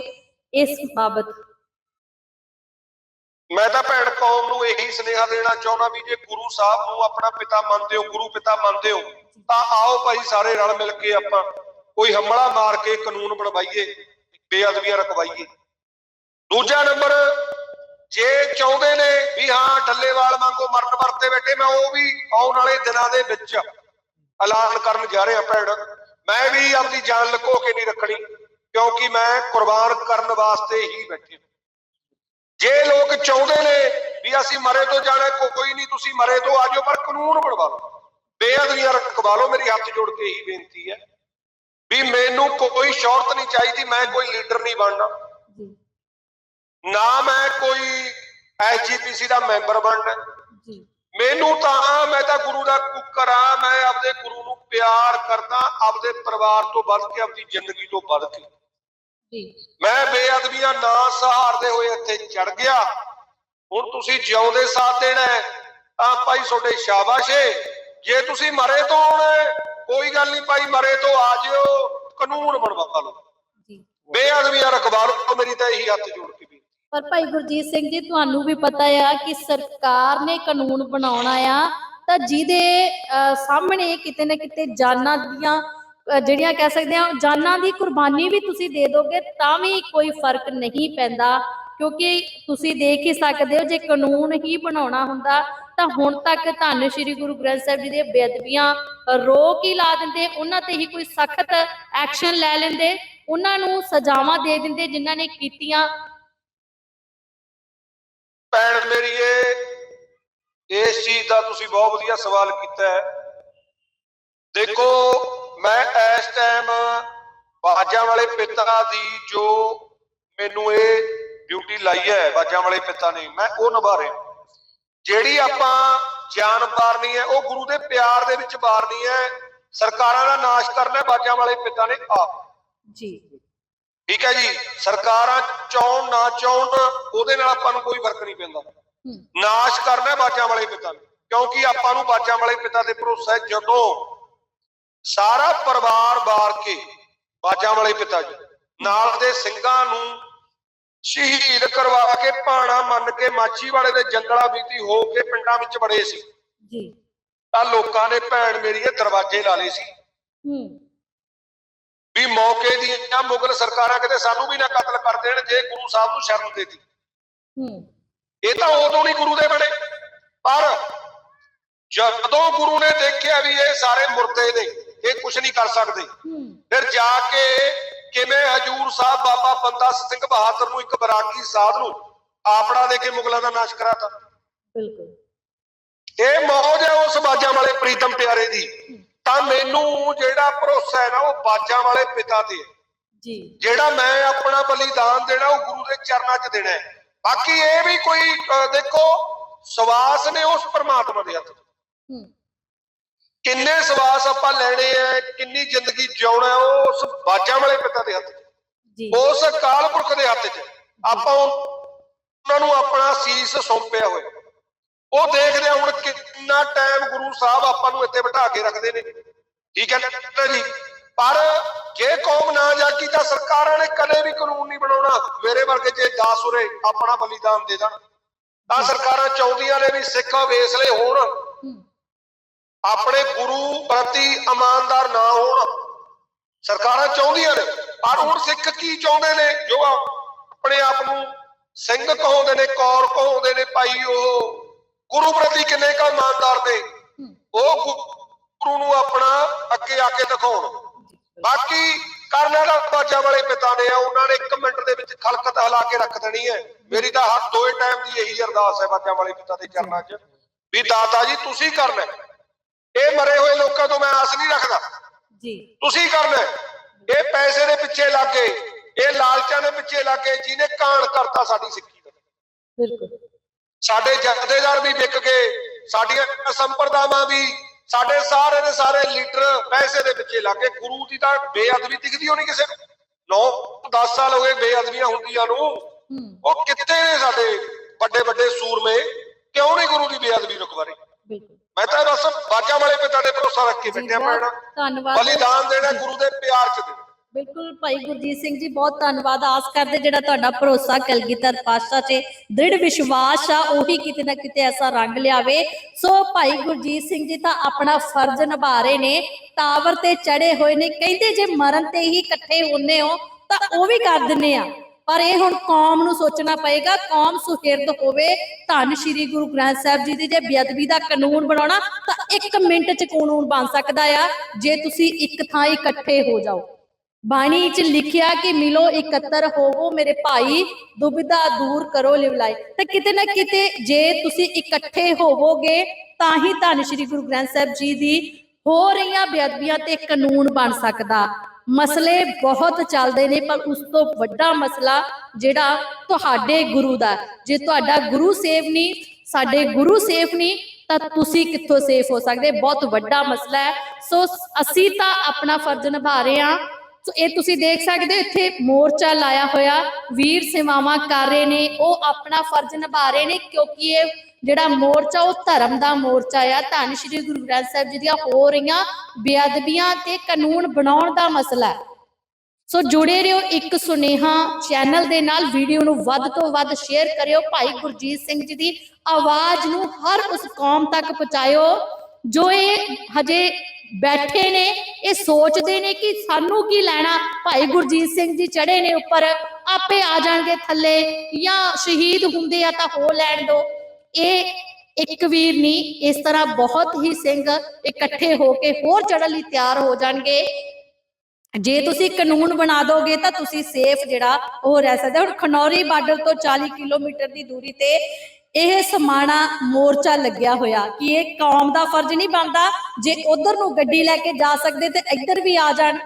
ਇਸ ਬਾਬਤ? ਮੈਂ ਤਾਂ ਭੈਣ ਕੌਮ ਨੂੰ ਇਹੀ ਸੁਨੇਹਾ ਦੇਣਾ ਚਾਹੁੰਦਾ ਵੀ ਜੇ ਗੁਰੂ ਸਾਹਿਬ ਨੂੰ ਆਪਣਾ ਪਿਤਾ ਮੰਨਦੇ ਹੋ, ਗੁਰੂ ਪਿਤਾ ਮੰਨਦੇ ਹੋ, ਤਾਂ ਆਓ ਭਾਈ ਸਾਰੇ ਰਲ ਮਿਲ ਕੇ ਆਪਾਂ ਕੋਈ ਹਮਲਾ ਮਾਰ ਕੇ ਕਾਨੂੰਨ ਬਣਵਾਈਏ, ਬੇਅਦਬੀਆਂ ਰਕਵਾਈਏ। ਦੂਜਾ ਨੰਬਰ, ਜੇ ਚਾਹੁੰਦੇ ਨੇ ਵੀ ਹਾਂ, ਡੱਲੇਵਾਲ ਵਾਂਗੂ ਮਰਨ ਵਰਤੇ ਬੈਠੇ, ਮੈਂ ਉਹ ਵੀ ਆਉਣ ਵਾਲੇ ਦਿਨਾਂ ਦੇ ਵਿੱਚ ਐਲਾਨ ਕਰਨ ਜਾ ਰਿਹਾ ਭੈਣ। ਮੈਂ ਵੀ ਆਪਣੀ ਜਾਨ ਲੁਕੋ ਕੇ ਨਹੀਂ ਰੱਖਣੀ, ਕਿਉਂਕਿ ਮੈਂ ਕੁਰਬਾਨ ਕਰਨ ਵਾਸਤੇ ਹੀ ਬੈਠੇ ਜੇ ਲੋਕ ਚਾਹੁੰਦੇ ਨੇ ਵੀ ਅਸੀਂ ਮਰੇ ਤੋਂ ਜਾਣਾ ਕੋਈ ਨਹੀਂ ਤੁਸੀਂ ਮਰੇ ਤੋਂ ਆਜੋ ਪਰ ਕਾਨੂੰਨ ਬਣਵਾ ਲਓ। ਬੇਅਦਬੀਆਂ ਰਖਵਾ ਲਓ ਮੇਰੀ ਹੱਥ ਜੋੜ ਕੇ ਇਹੀ ਬੇਨਤੀ ਹੈ। ਵੀ ਮੈਨੂੰ ਕੋਈ ਸ਼ੌਰਤ ਨਹੀਂ ਚਾਹੀਦੀ ਮੈਂ ਕੋਈ ਲੀਡਰ ਨਹੀਂ ਬਣਨਾ। ਜੀ। ਨਾ ਮੈਂ ਕੋਈ ਐਸਜੀਪੀਸੀ ਦਾ ਮੈਂਬਰ ਬਣਨਾ। ਜੀ। ਮੈਨੂੰ ਤਾਂ ਮੈਂ ਤਾਂ ਗੁਰੂ ਦਾ ਕੁੱਕਰ ਆ ਮੈਂ ਆਪਦੇ ਗੁਰੂ ਨੂੰ ਪਿਆਰ ਕਰਦਾ ਆਪਦੇ ਪਰਿਵਾਰ ਤੋਂ ਵੱਧ ਕੇ ਆਪਦੀ ਜ਼ਿੰਦਗੀ ਤੋਂ ਵੱਧ ਕੇ। ਮੈਂ ਬੇਅਦਬੀਆਂ ਨਾ ਸਹਾਰਦੇ ਹੋਏ ਇੱਥੇ ਚੜ ਗਿਆ। ਹੁਣ ਤੁਸੀਂ ਜਿਉਂਦੇ ਸਾਥ ਦੇਣਾ ਹੈ, ਤਾਂ ਭਾਈ ਤੁਹਾਡੇ ਸ਼ਾਬਾਸ਼ ਏ। ਜੇ ਤੁਸੀਂ ਮਰੇ ਤੋਂ ਆਉਣਾ ਕੋਈ ਗੱਲ ਨਹੀਂ ਭਾਈ ਮਰੇ ਤੋਂ ਆ ਜਿਓ ਕਾਨੂੰਨ ਬਣਵਾ ਲਓ। ਜੀ। ਬੇਅਦਬੀਆਂ ਰਖਵਾ ਲਓ ਮੇਰੀ ਤਾਂ ਇਹੀ ਹੱਥ ਜੋੜ ਕੇ ਬੇਨਤੀ। ਪਰ ਭਾਈ ਗੁਰਜੀਤ ਸਿੰਘ ਜੀ ਤੁਹਾਨੂੰ ਵੀ ਪਤਾ ਆ ਕਿ ਸਰਕਾਰ ਨੇ ਕਾਨੂੰਨ ਬਣਾਉਣਾ ਆ ਤਾਂ ਜਿਹਦੇ ਸਾਹਮਣੇ ਕਿਤੇ ਨਾ ਕਿਤੇ ਜਾਨਾਂ ਦੀਆਂ ਜਿਹੜੀਆਂ ਕਹਿ ਸਕਦੇ ਆ ਜਾਨਾਂ ਦੀ ਕੁਰਬਾਨੀ ਵੀ ਤੁਸੀਂ ਦੇ ਦੋਗੇ, ਤਾਂ ਵੀ ਕੋਈ ਫ਼ਰਕ ਨਹੀਂ ਪੈਂਦਾ, ਕਿਉਂਕਿ ਤੁਸੀਂ ਦੇਖ ਹੀ ਸਕਦੇ ਹੋ, ਜੇ ਕਾਨੂੰਨ ਹੀ ਬਣਾਉਣਾ ਹੁੰਦਾ, ਤਾਂ ਹੁਣ ਤੱਕ ਧੰਨ ਸ਼੍ਰੀ ਗੁਰੂ ਗ੍ਰੰਥ ਸਾਹਿਬ ਜੀ ਦੇ ਬੇਅਦਬੀਆਂ ਰੋਕ ਹੀ ਲਾ ਦਿੰਦੇ, ਉਹਨਾਂ ਤੇ ਹੀ ਕੋਈ ਸਖਤ ਐਕਸ਼ਨ ਲੈ ਲੈਂਦੇ, ਉਹਨਾਂ ਨੂੰ ਸਜ਼ਾਵਾਂ ਦੇ ਦਿੰਦੇ ਜਿਨ੍ਹਾਂ ਨੇ ਕੀਤੀਆਂ। ਭੈਣ ਮੇਰੀ ਇਸ ਚੀਜ਼ ਦਾ ਤੁਸੀਂ ਬਹੁਤ ਵਧੀਆ ਸਵਾਲ ਕੀਤਾ ਹੈ। ਦੇਖੋ ਮੈਂ ਇਸ ਟਾਈਮ ਬਾਜਾਂ ਵਾਲੇ ਪਿਤਾ ਦੀ ਜੋ ਮੈਨੂੰ ਇਹ ਡਿਊਟੀ ਲਾਈ ਹੈ ਬਾਜਾਂ ਵਾਲੇ ਪਿਤਾ ਨੇ ਮੈਂ ਉਹ ਨਿਭਾ ਰਿਹਾ। ਜਿਹੜੀ ਆਪਾਂ ਜਾਨ ਵਾਰਨੀ ਹੈ ਉਹ ਗੁਰੂ ਦੇ ਪਿਆਰ ਦੇ ਵਿੱਚ ਵਾਰਨੀ ਹੈ ਸਰਕਾਰਾਂ ਦਾ ਨਾਸ਼ ਕਰਨਾ ਬਾਜਾਂ ਵਾਲੇ ਪਿਤਾ ਨੇ ਆਪ। ਜੀ। ਠੀਕ ਹੈ ਜੀ? ਸਰਕਾਰਾਂ ਚਾਉਣ ਨਾ ਚਾਉਣ ਉਹਦੇ ਨਾਲ ਆਪਾਂ ਨੂੰ ਕੋਈ ਫ਼ਰਕ ਨਹੀਂ ਪੈਂਦਾ। ਨਾਸ਼ ਕਰਨਾ ਬਾਜਾਂ ਵਾਲੇ ਪਿਤਾ ਨੇ। ਕਿਉਂਕਿ ਆਪਾਂ ਨੂੰ ਬਾਜਾਂ ਵਾਲੇ ਪਿਤਾ ਤੇ ਭਰੋਸਾ ਹੈ ਜਦੋਂ ਸਾਰਾ ਪਰਿਵਾਰ ਬਾਰ ਕੇ ਬਾਜਾਂ ਵਾਲੇ ਪਿਤਾ ਜੀ ਨਾਲ ਦੇ ਸਿੰਘਾਂ ਨੂੰ ਸ਼ਹੀਦ ਕਰਵਾ ਕੇ ਪਾਣਾ ਮੰਨ ਕੇ ਮਾਚੀ ਵਾਲੇ ਦੇ ਜੰਗਲਾਂ ਬੀਤੀ ਹੋ ਕੇ ਪਿੰਡਾਂ ਵਿੱਚ ਵੜੇ ਸੀ। ਜੀ। ਤਾਂ ਲੋਕਾਂ ਨੇ ਭੈਣ ਮੇਰੀ ਇਹ ਦਰਵਾਜ਼ੇ ਲਾ ਲਏ ਸੀ। ਹੂੰ। ਵੀ ਮੌਕੇ ਦੀਆਂ ਮੁਗਲ ਸਰਕਾਰਾਂ ਕਿਤੇ ਸਾਨੂੰ ਵੀ ਨਾ ਕਤਲ ਕਰ ਦੇਣ ਜੇ ਗੁਰੂ ਸਾਹਿਬ ਨੂੰ ਸ਼ਰਨ ਦੇਤੀ। ਹੂੰ। ਇਹ ਤਾਂ ਉਦੋਂ ਨਹੀਂ ਗੁਰੂ ਦੇ ਬਣੇ। ਪਰ ਜਦੋਂ ਗੁਰੂ ਨੇ ਦੇਖਿਆ ਵੀ ਇਹ ਸਾਰੇ ਮੁਰਦੇ ਨੇ ਇਹ ਕੁਝ ਨਹੀਂ ਕਰ ਸਕਦੇ। ਫਿਰ ਜਾ ਕੇ ਕਿਵੇਂ ਹਜੂਰ ਸਾਹਿਬ ਬਾਬਾ ਬੰਦਾ ਸਿੰਘ ਬਹਾਦਰ ਨੂੰ ਇੱਕ ਬਰਾਗੀ ਸਾਧ ਨੂੰ ਆਪਣਾ ਦੇ ਕੇ ਮੁਗਲਾਂ ਦਾ ਨਾਸ਼ ਕਰਾਤਾ? ਬਿਲਕੁਲ। ਇਹ ਮੌਜ ਹੈ ਉਸ ਬਾਜਾਂ ਵਾਲੇ ਪ੍ਰੀਤਮ ਪਿਆਰੇ ਦੀ। ਤਾਂ ਮੈਨੂੰ ਜਿਹੜਾ ਭਰੋਸਾ ਹੈ ਨਾ ਉਹ ਬਾਜਾਂ ਵਾਲੇ ਪਿਤਾ ਤੇ ਹੈ। ਜੀ। ਜਿਹੜਾ ਮੈਂ ਆਪਣਾ ਬਲੀਦਾਨ ਦੇਣਾ ਉਹ ਗੁਰੂ ਦੇ ਚਰਨਾਂ 'ਚ ਦੇਣਾ ਹੈ। ਬਾਕੀ ਇਹ ਵੀ ਕੋਈ ਦੇਖੋ ਸਵਾਸ ਨੇ ਉਸ ਪਰਮਾਤਮਾ ਦੇ ਹੱਥ। ਹੂੰ। ਕਿੰਨੇ ਸਵਾਸ ਆਪਾਂ ਲੈਣੇ ਆ ਕਿੰਨੀ ਜ਼ਿੰਦਗੀ ਜਿਉਣਾ ਉਹ ਉਸ ਬਾਜਾਂ ਵਾਲੇ ਪਿਤਾ ਦੇ ਹੱਥ 'ਚ। ਜੀ। ਉਸ ਅਕਾਲ ਪੁਰਖ ਦੇ ਹੱਥ 'ਚ। ਆਪਾਂ ਉਹਨਾਂ ਨੂੰ ਆਪਣਾ ਸੀਸ ਸੌਂਪਿਆ ਹੋਇਆ। ਉਹ ਦੇਖਦੇ ਹੁਣ ਕਿੰਨਾ ਟਾਈਮ ਗੁਰੂ ਸਾਹਿਬ ਆਪਾਂ ਨੂੰ ਇੱਥੇ ਬਿਠਾ ਕੇ ਰੱਖਦੇ ਨੇ। ਠੀਕ ਹੈ ਨਾ ਜੀ? ਪਰ ਜੇ ਕੌਮ ਨਾ ਜਾਗੀ ਤਾਂ ਸਰਕਾਰਾਂ ਨੇ ਕਦੇ ਵੀ ਕਾਨੂੰਨ ਨਹੀਂ ਬਣਾਉਣਾ। ਮੇਰੇ ਵਰਗੇ ਜੇ 10 ਉਰੇ ਆਪਣਾ ਬਲੀਦਾਨ ਦੇ ਦੇਣ। ਤਾਂ ਸਰਕਾਰਾਂ ਚਾਹੁੰਦੀਆਂ ਨੇ ਵੀ ਸਿੱਖ ਵੇਸਲੇ ਹੋਣ। ਆਪਣੇ ਗੁਰੂ ਪ੍ਰਤੀ ਇਮਾਨਦਾਰ ਨਾ ਹੋਣ। ਸਰਕਾਰਾਂ ਚਾਹੁੰਦੀਆਂ ਨੇ, ਪਰ ਹੁਣ ਸਿੱਖ ਕੀ ਚਾਹੁੰਦੇ ਨੇ? ਜੋ ਆਪਣੇ ਆਪ ਨੂੰ ਸਿੰਘ ਕਹਾਉਂਦੇ ਨੇ, ਕੌਰ ਕਹਾਉਂਦੇ ਨੇ, ਭਾਈ ਉਹ ਗੁਰੂ ਪ੍ਰਤੀ ਕਿੰਨੇ ਕਾ ਇਮਾਨਦਾਰ ਨੇ? ਉਹ ਗੁਰੂ ਨੂੰ ਆਪਣਾ ਅੱਗੇ ਆ ਕੇ ਦਿਖਾਉਣ। ਬਾਕੀ ਕਰਨਾ ਦਾ ਬਾਜਾ ਵਾਲੇ ਪਿਤਾ ਨੇ ਆ, ਉਹਨਾਂ ਨੇ 1 ਮਿੰਟ ਦੇ ਵਿੱਚ ਖਲਕਤ ਹਲਾ ਕੇ ਰੱਖ ਦੇਣੀ ਹੈ। ਮੇਰੀ ਤਾਂ ਹਰ ਦੋਏ ਟਾਈਮ ਦੀ ਇਹੀ ਅਰਦਾਸ ਹੈ ਬਾਜਾ ਵਾਲੇ ਪਿਤਾ ਦੇ ਚਰਨਾਂ 'ਚ, ਵੀ ਦਾਤਾ ਜੀ, ਤੁਸੀਂ ਕਰਨਾ ਇਹ ਮਰੇ ਹੋਏ ਲੋਕਾਂ ਤੋਂ ਮੈਂ ਆਸ ਨਹੀਂ ਰੱਖਦਾ। ਜੀ। ਤੁਸੀਂ ਕਰਨਾ। ਇਹ ਪੈਸੇ ਦੇ ਪਿੱਛੇ ਲੱਗੇ ਇਹ ਲਾਲਚਾਂ ਦੇ ਪਿੱਛੇ ਲੱਗੇ ਜਿਹਨੇ ਕਾਣ ਕਰਤਾ ਸਾਡੀ ਸਿੱਖੀ ਦਾ। ਬਿਲਕੁਲ। ਸਾਡੇ ਜਥੇਦਾਰ ਵੀ ਵਿਕ ਗਏ। ਸਾਡੀਆਂ ਸੰਪਰਦਾਵਾਂ ਵੀ ਸਾਡੇ ਸਾਰੇ ਦੇ ਸਾਰੇ ਲੀਡਰ ਪੈਸੇ ਦੇ ਪਿੱਛੇ ਲੱਗੇ ਗੁਰੂ ਦੀ ਤਾਂ ਬੇਅਦਬੀ ਦਿਖਦੀ ਹੋਣੀ ਕਿਸੇ ਨੂੰ। 9 10 ਸਾਲ ਹੋ ਗਏ ਬੇਅਦਬੀਆਂ ਹੁੰਦੀਆਂ ਨੂੰ। ਉਹ ਕਿੱਥੇ ਨੇ ਸਾਡੇ ਵੱਡੇ ਵੱਡੇ ਸੂਰਮੇ? ਕਿਉਂ ਨਹੀਂ ਗੁਰੂ ਦੀ ਬੇਅਦਬੀ ਰੁਕਵਾਰੇ ਬਿਲਕੁਲ। ਮੈਂ ਤਾਂ ਬਸ ਬਾਜਾਂ ਵਾਲੇ ਪਿਤਾ ਤੇ ਭਰੋਸਾ ਰੱਖ ਕੇ ਬੈਠਿਆ ਪੈਣਾ ਧੰਨਵਾਦ। ਬਲੀਦਾਨ ਦੇਣਾ ਗੁਰੂ ਦੇ ਪਿਆਰ ਚ ਦੇਣਾ। ਬਿਲਕੁਲ ਭਾਈ ਗੁਰਜੀਤ ਸਿੰਘ ਜੀ ਬਹੁਤ ਧੰਨਵਾਦ। ਆਸ ਕਰਦੇ ਜਿਹੜਾ ਤੁਹਾਡਾ ਭਰੋਸਾ ਕਲਗੀਧਰ ਪਾਤਸ਼ਾਹ 'ਚ ਦ੍ਰਿੜ ਵਿਸ਼ਵਾਸ ਆ ਉਹੀ ਕਿਤੇ ਨਾ ਕਿਤੇ ਐਸਾ ਰੰਗ ਲਿਆਵੇ। ਸੋ ਭਾਈ ਗੁਰਜੀਤ ਸਿੰਘ ਜੀ ਤਾਂ ਆਪਣਾ ਫਰਜ਼ ਨਿਭਾ ਰਹੇ ਨੇ ਟਾਵਰ ਤੇ ਚੜੇ ਹੋਏ ਨੇ। ਕਹਿੰਦੇ ਜੇ ਮਰਨ ਤੇ ਹੀ ਇਕੱਠੇ ਹੁੰਨੇ ਹੋ ਤਾਂ ਉਹ ਵੀ ਕਰ ਦਿੰਨੇ ਆ। ਪਰ ਇਹ ਹੁਣ ਕੌਮ ਨੂੰ ਸੋਚਣਾ ਪਏਗਾ, ਕੌਮ ਸੁਹਿਰਦ ਹੋਵੇ, ਧੰਨ ਸ਼੍ਰੀ ਗੁਰੂ ਗ੍ਰੰਥ ਸਾਹਿਬ ਜੀ ਦੀ ਜੇ ਬੇਅਦਬੀ ਦਾ ਕਾਨੂੰਨ ਬਣਾਉਣਾ, ਤਾਂ 1 ਮਿੰਟ 'ਚ ਕਾਨੂੰਨ ਬਣ ਸਕਦਾ ਆ, ਜੇ ਤੁਸੀਂ ਇੱਕ ਥਾਂ ਇਕੱਠੇ ਹੋ ਜਾਓ। ਬਾਣੀ ਚ ਲਿਖਿਆ ਕਿ ਮਿਲੋ ਇਕੱਤਰ ਹੋਵੋ ਮੇਰੇ ਭਾਈ, ਦੁਬਿਧਾ ਦੂਰ ਕਰੋ ਲਿਵਲਾਈ। ਤਾਂ ਕਿਤੇ ਨਾ ਕਿਤੇ ਜੇ ਤੁਸੀਂ ਇਕੱਠੇ ਹੋਵੋਗੇ, ਤਾਂ ਹੀ ਧੰਨ ਸ਼੍ਰੀ ਗੁਰੂ ਗ੍ਰੰਥ ਸਾਹਿਬ ਜੀ ਦੀ ਹੋ ਰਹੀਆਂ ਬੇਅਦਬੀਆਂ ਤੇ ਕਾਨੂੰਨ ਬਣ ਸਕਦਾ। ਮਸਲੇ ਬਹੁਤ ਚੱਲਦੇ ਨੇ, ਪਰ ਉਸ ਤੋਂ ਵੱਡਾ ਮਸਲਾ ਜਿਹੜਾ ਤੁਹਾਡੇ ਗੁਰੂ ਦਾ ਜੇ ਤੁਹਾਡਾ ਗੁਰੂ ਸੇਵ ਨਹੀਂ, ਸਾਡੇ ਗੁਰੂ ਸੇਫ ਨਹੀਂ, ਤਾਂ ਤੁਸੀਂ ਕਿੱਥੋਂ ਸੇਫ ਹੋ ਸਕਦੇ? ਬਹੁਤ ਵੱਡਾ ਮਸਲਾ ਹੈ। ਸੋ ਅਸੀਂ ਤਾਂ ਆਪਣਾ ਫਰਜ਼ ਨਿਭਾ ਰਹੇ ਹਾਂ। ਸੋ ਇਹ ਤੁਸੀਂ ਦੇਖ ਸਕਦੇ ਹੋ, ਇੱਥੇ ਮੋਰਚਾ ਲਾਇਆ ਹੋਇਆ। ਵੀਰ ਸੇਵਾਵਾਂ ਕਰ ਰਹੇ ਨੇ, ਉਹ ਆਪਣਾ ਫਰਜ਼ ਨਿਭਾ ਰਹੇ ਨੇ, ਕਿਉਂਕਿ ਇਹ ਜਿਹੜਾ ਮੋਰਚਾ, ਉਹ ਧਰਮ ਦਾ ਮੋਰਚਾ ਆ। ਧੰਨ ਸ਼੍ਰੀ ਗੁਰੂ ਗ੍ਰੰਥ ਸਾਹਿਬ ਜੀ ਦੀਆਂ ਹੋ ਰਹੀਆਂ ਬੇਅਦਬੀਆਂ ਤੇ ਕਾਨੂੰਨ ਬਣਾਉਣ ਦਾ ਮਸਲਾ ਹੈ। ਸੋ ਜੁੜੇ ਰਹੋ ਇੱਕ ਸੁਨੇਹਾ ਚੈਨਲ ਦੇ ਨਾਲ, ਵੀਡੀਓ ਨੂੰ ਵੱਧ ਤੋਂ ਵੱਧ ਸ਼ੇਅਰ ਕਰਿਓ। ਭਾਈ ਗੁਰਜੀਤ ਸਿੰਘ ਜੀ ਦੀ ਆਵਾਜ਼ ਨੂੰ ਹਰ ਉਸ ਕੌਮ ਤੱਕ ਪਹੁੰਚਾਇਓ, ਜੋ ਇਹ ਹਜੇ ਬੈਠੇ ਨੇ, ਇਹ ਸੋਚਦੇ ਨੇ ਕਿ ਸਾਨੂੰ ਕੀ ਲੈਣਾ? ਭਾਈ ਗੁਰਜੀਤ ਸਿੰਘ ਜੀ ਚੜੇ ਨੇ ਉੱਪਰ, ਆਪੇ ਆ ਜਾਣਗੇ ਥੱਲੇ ਜਾਂ ਸ਼ਹੀਦ ਹੁੰਦੇ ਆ ਤਾਂ ਹੋ ਲੈਣ ਦੋ। ਇਹ ਇੱਕ ਵੀਰ ਨਹੀਂ ਇਸ ਤਰ੍ਹਾਂ ਬਹੁਤ ਹੀ ਸਿੰਘ ਇਕੱਠੇ ਹੋ ਕੇ ਹੋਰ ਚੜ੍ਹਨ ਲਈ ਤਿਆਰ ਹੋ ਜਾਣਗੇ ਜੇ ਤੁਸੀਂ ਕਾਨੂੰਨ ਬਣਾ ਦੋਗੇ ਤਾਂ ਤੁਸੀਂ ਸੇਫ ਜਿਹੜਾ ਉਹ ਰਹਿ ਸਕਦੇ। ਹੁਣ ਖਨੌਰੀ ਬਾਰਡਰ ਤੋਂ 40 ਕਿਲੋਮੀਟਰ ਦੀ ਦੂਰੀ ਤੇ ਇਹ ਸਮਾਣਾ ਮੋਰਚਾ ਲੱਗਿਆ ਹੋਇਆ ਕਿ ਇਹ ਕੌਮ ਦਾ ਫਰਜ਼ ਨਹੀਂ ਬਣਦਾ ਜੇ ਉਧਰ ਨੂੰ ਗੱਡੀ ਲੈ ਕੇ ਜਾ ਸਕਦੇ ਤੇ ਇੱਧਰ ਵੀ ਆ ਜਾਣ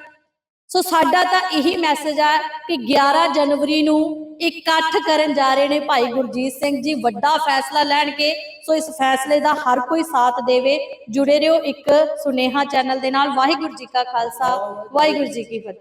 ਸੋ ਸਾਡਾ ਤਾਂ ਇਹੀ ਮੈਸੇਜ ਆ ਕਿ 11 ਜਨਵਰੀ ਨੂੰ ਇਕੱਠ ਕਰਨ ਜਾ ਰਹੇ ਨੇ ਭਾਈ ਗੁਰਜੀਤ ਸਿੰਘ ਜੀ, ਵੱਡਾ ਫੈਸਲਾ ਲੈਣਗੇ ਸੋ ਇਸ ਫੈਸਲੇ ਦਾ ਹਰ ਕੋਈ ਸਾਥ ਦੇਵੇ। ਜੁੜੇ ਰਹੋ ਇੱਕ ਸੁਨੇਹਾ ਚੈਨਲ ਦੇ ਨਾਲ। ਵਾਹਿਗੁਰੂ ਜੀ ਕਾ ਖਾਲਸਾ, ਵਾਹਿਗੁਰੂ ਜੀ ਕੀ ਫਤਿਹ।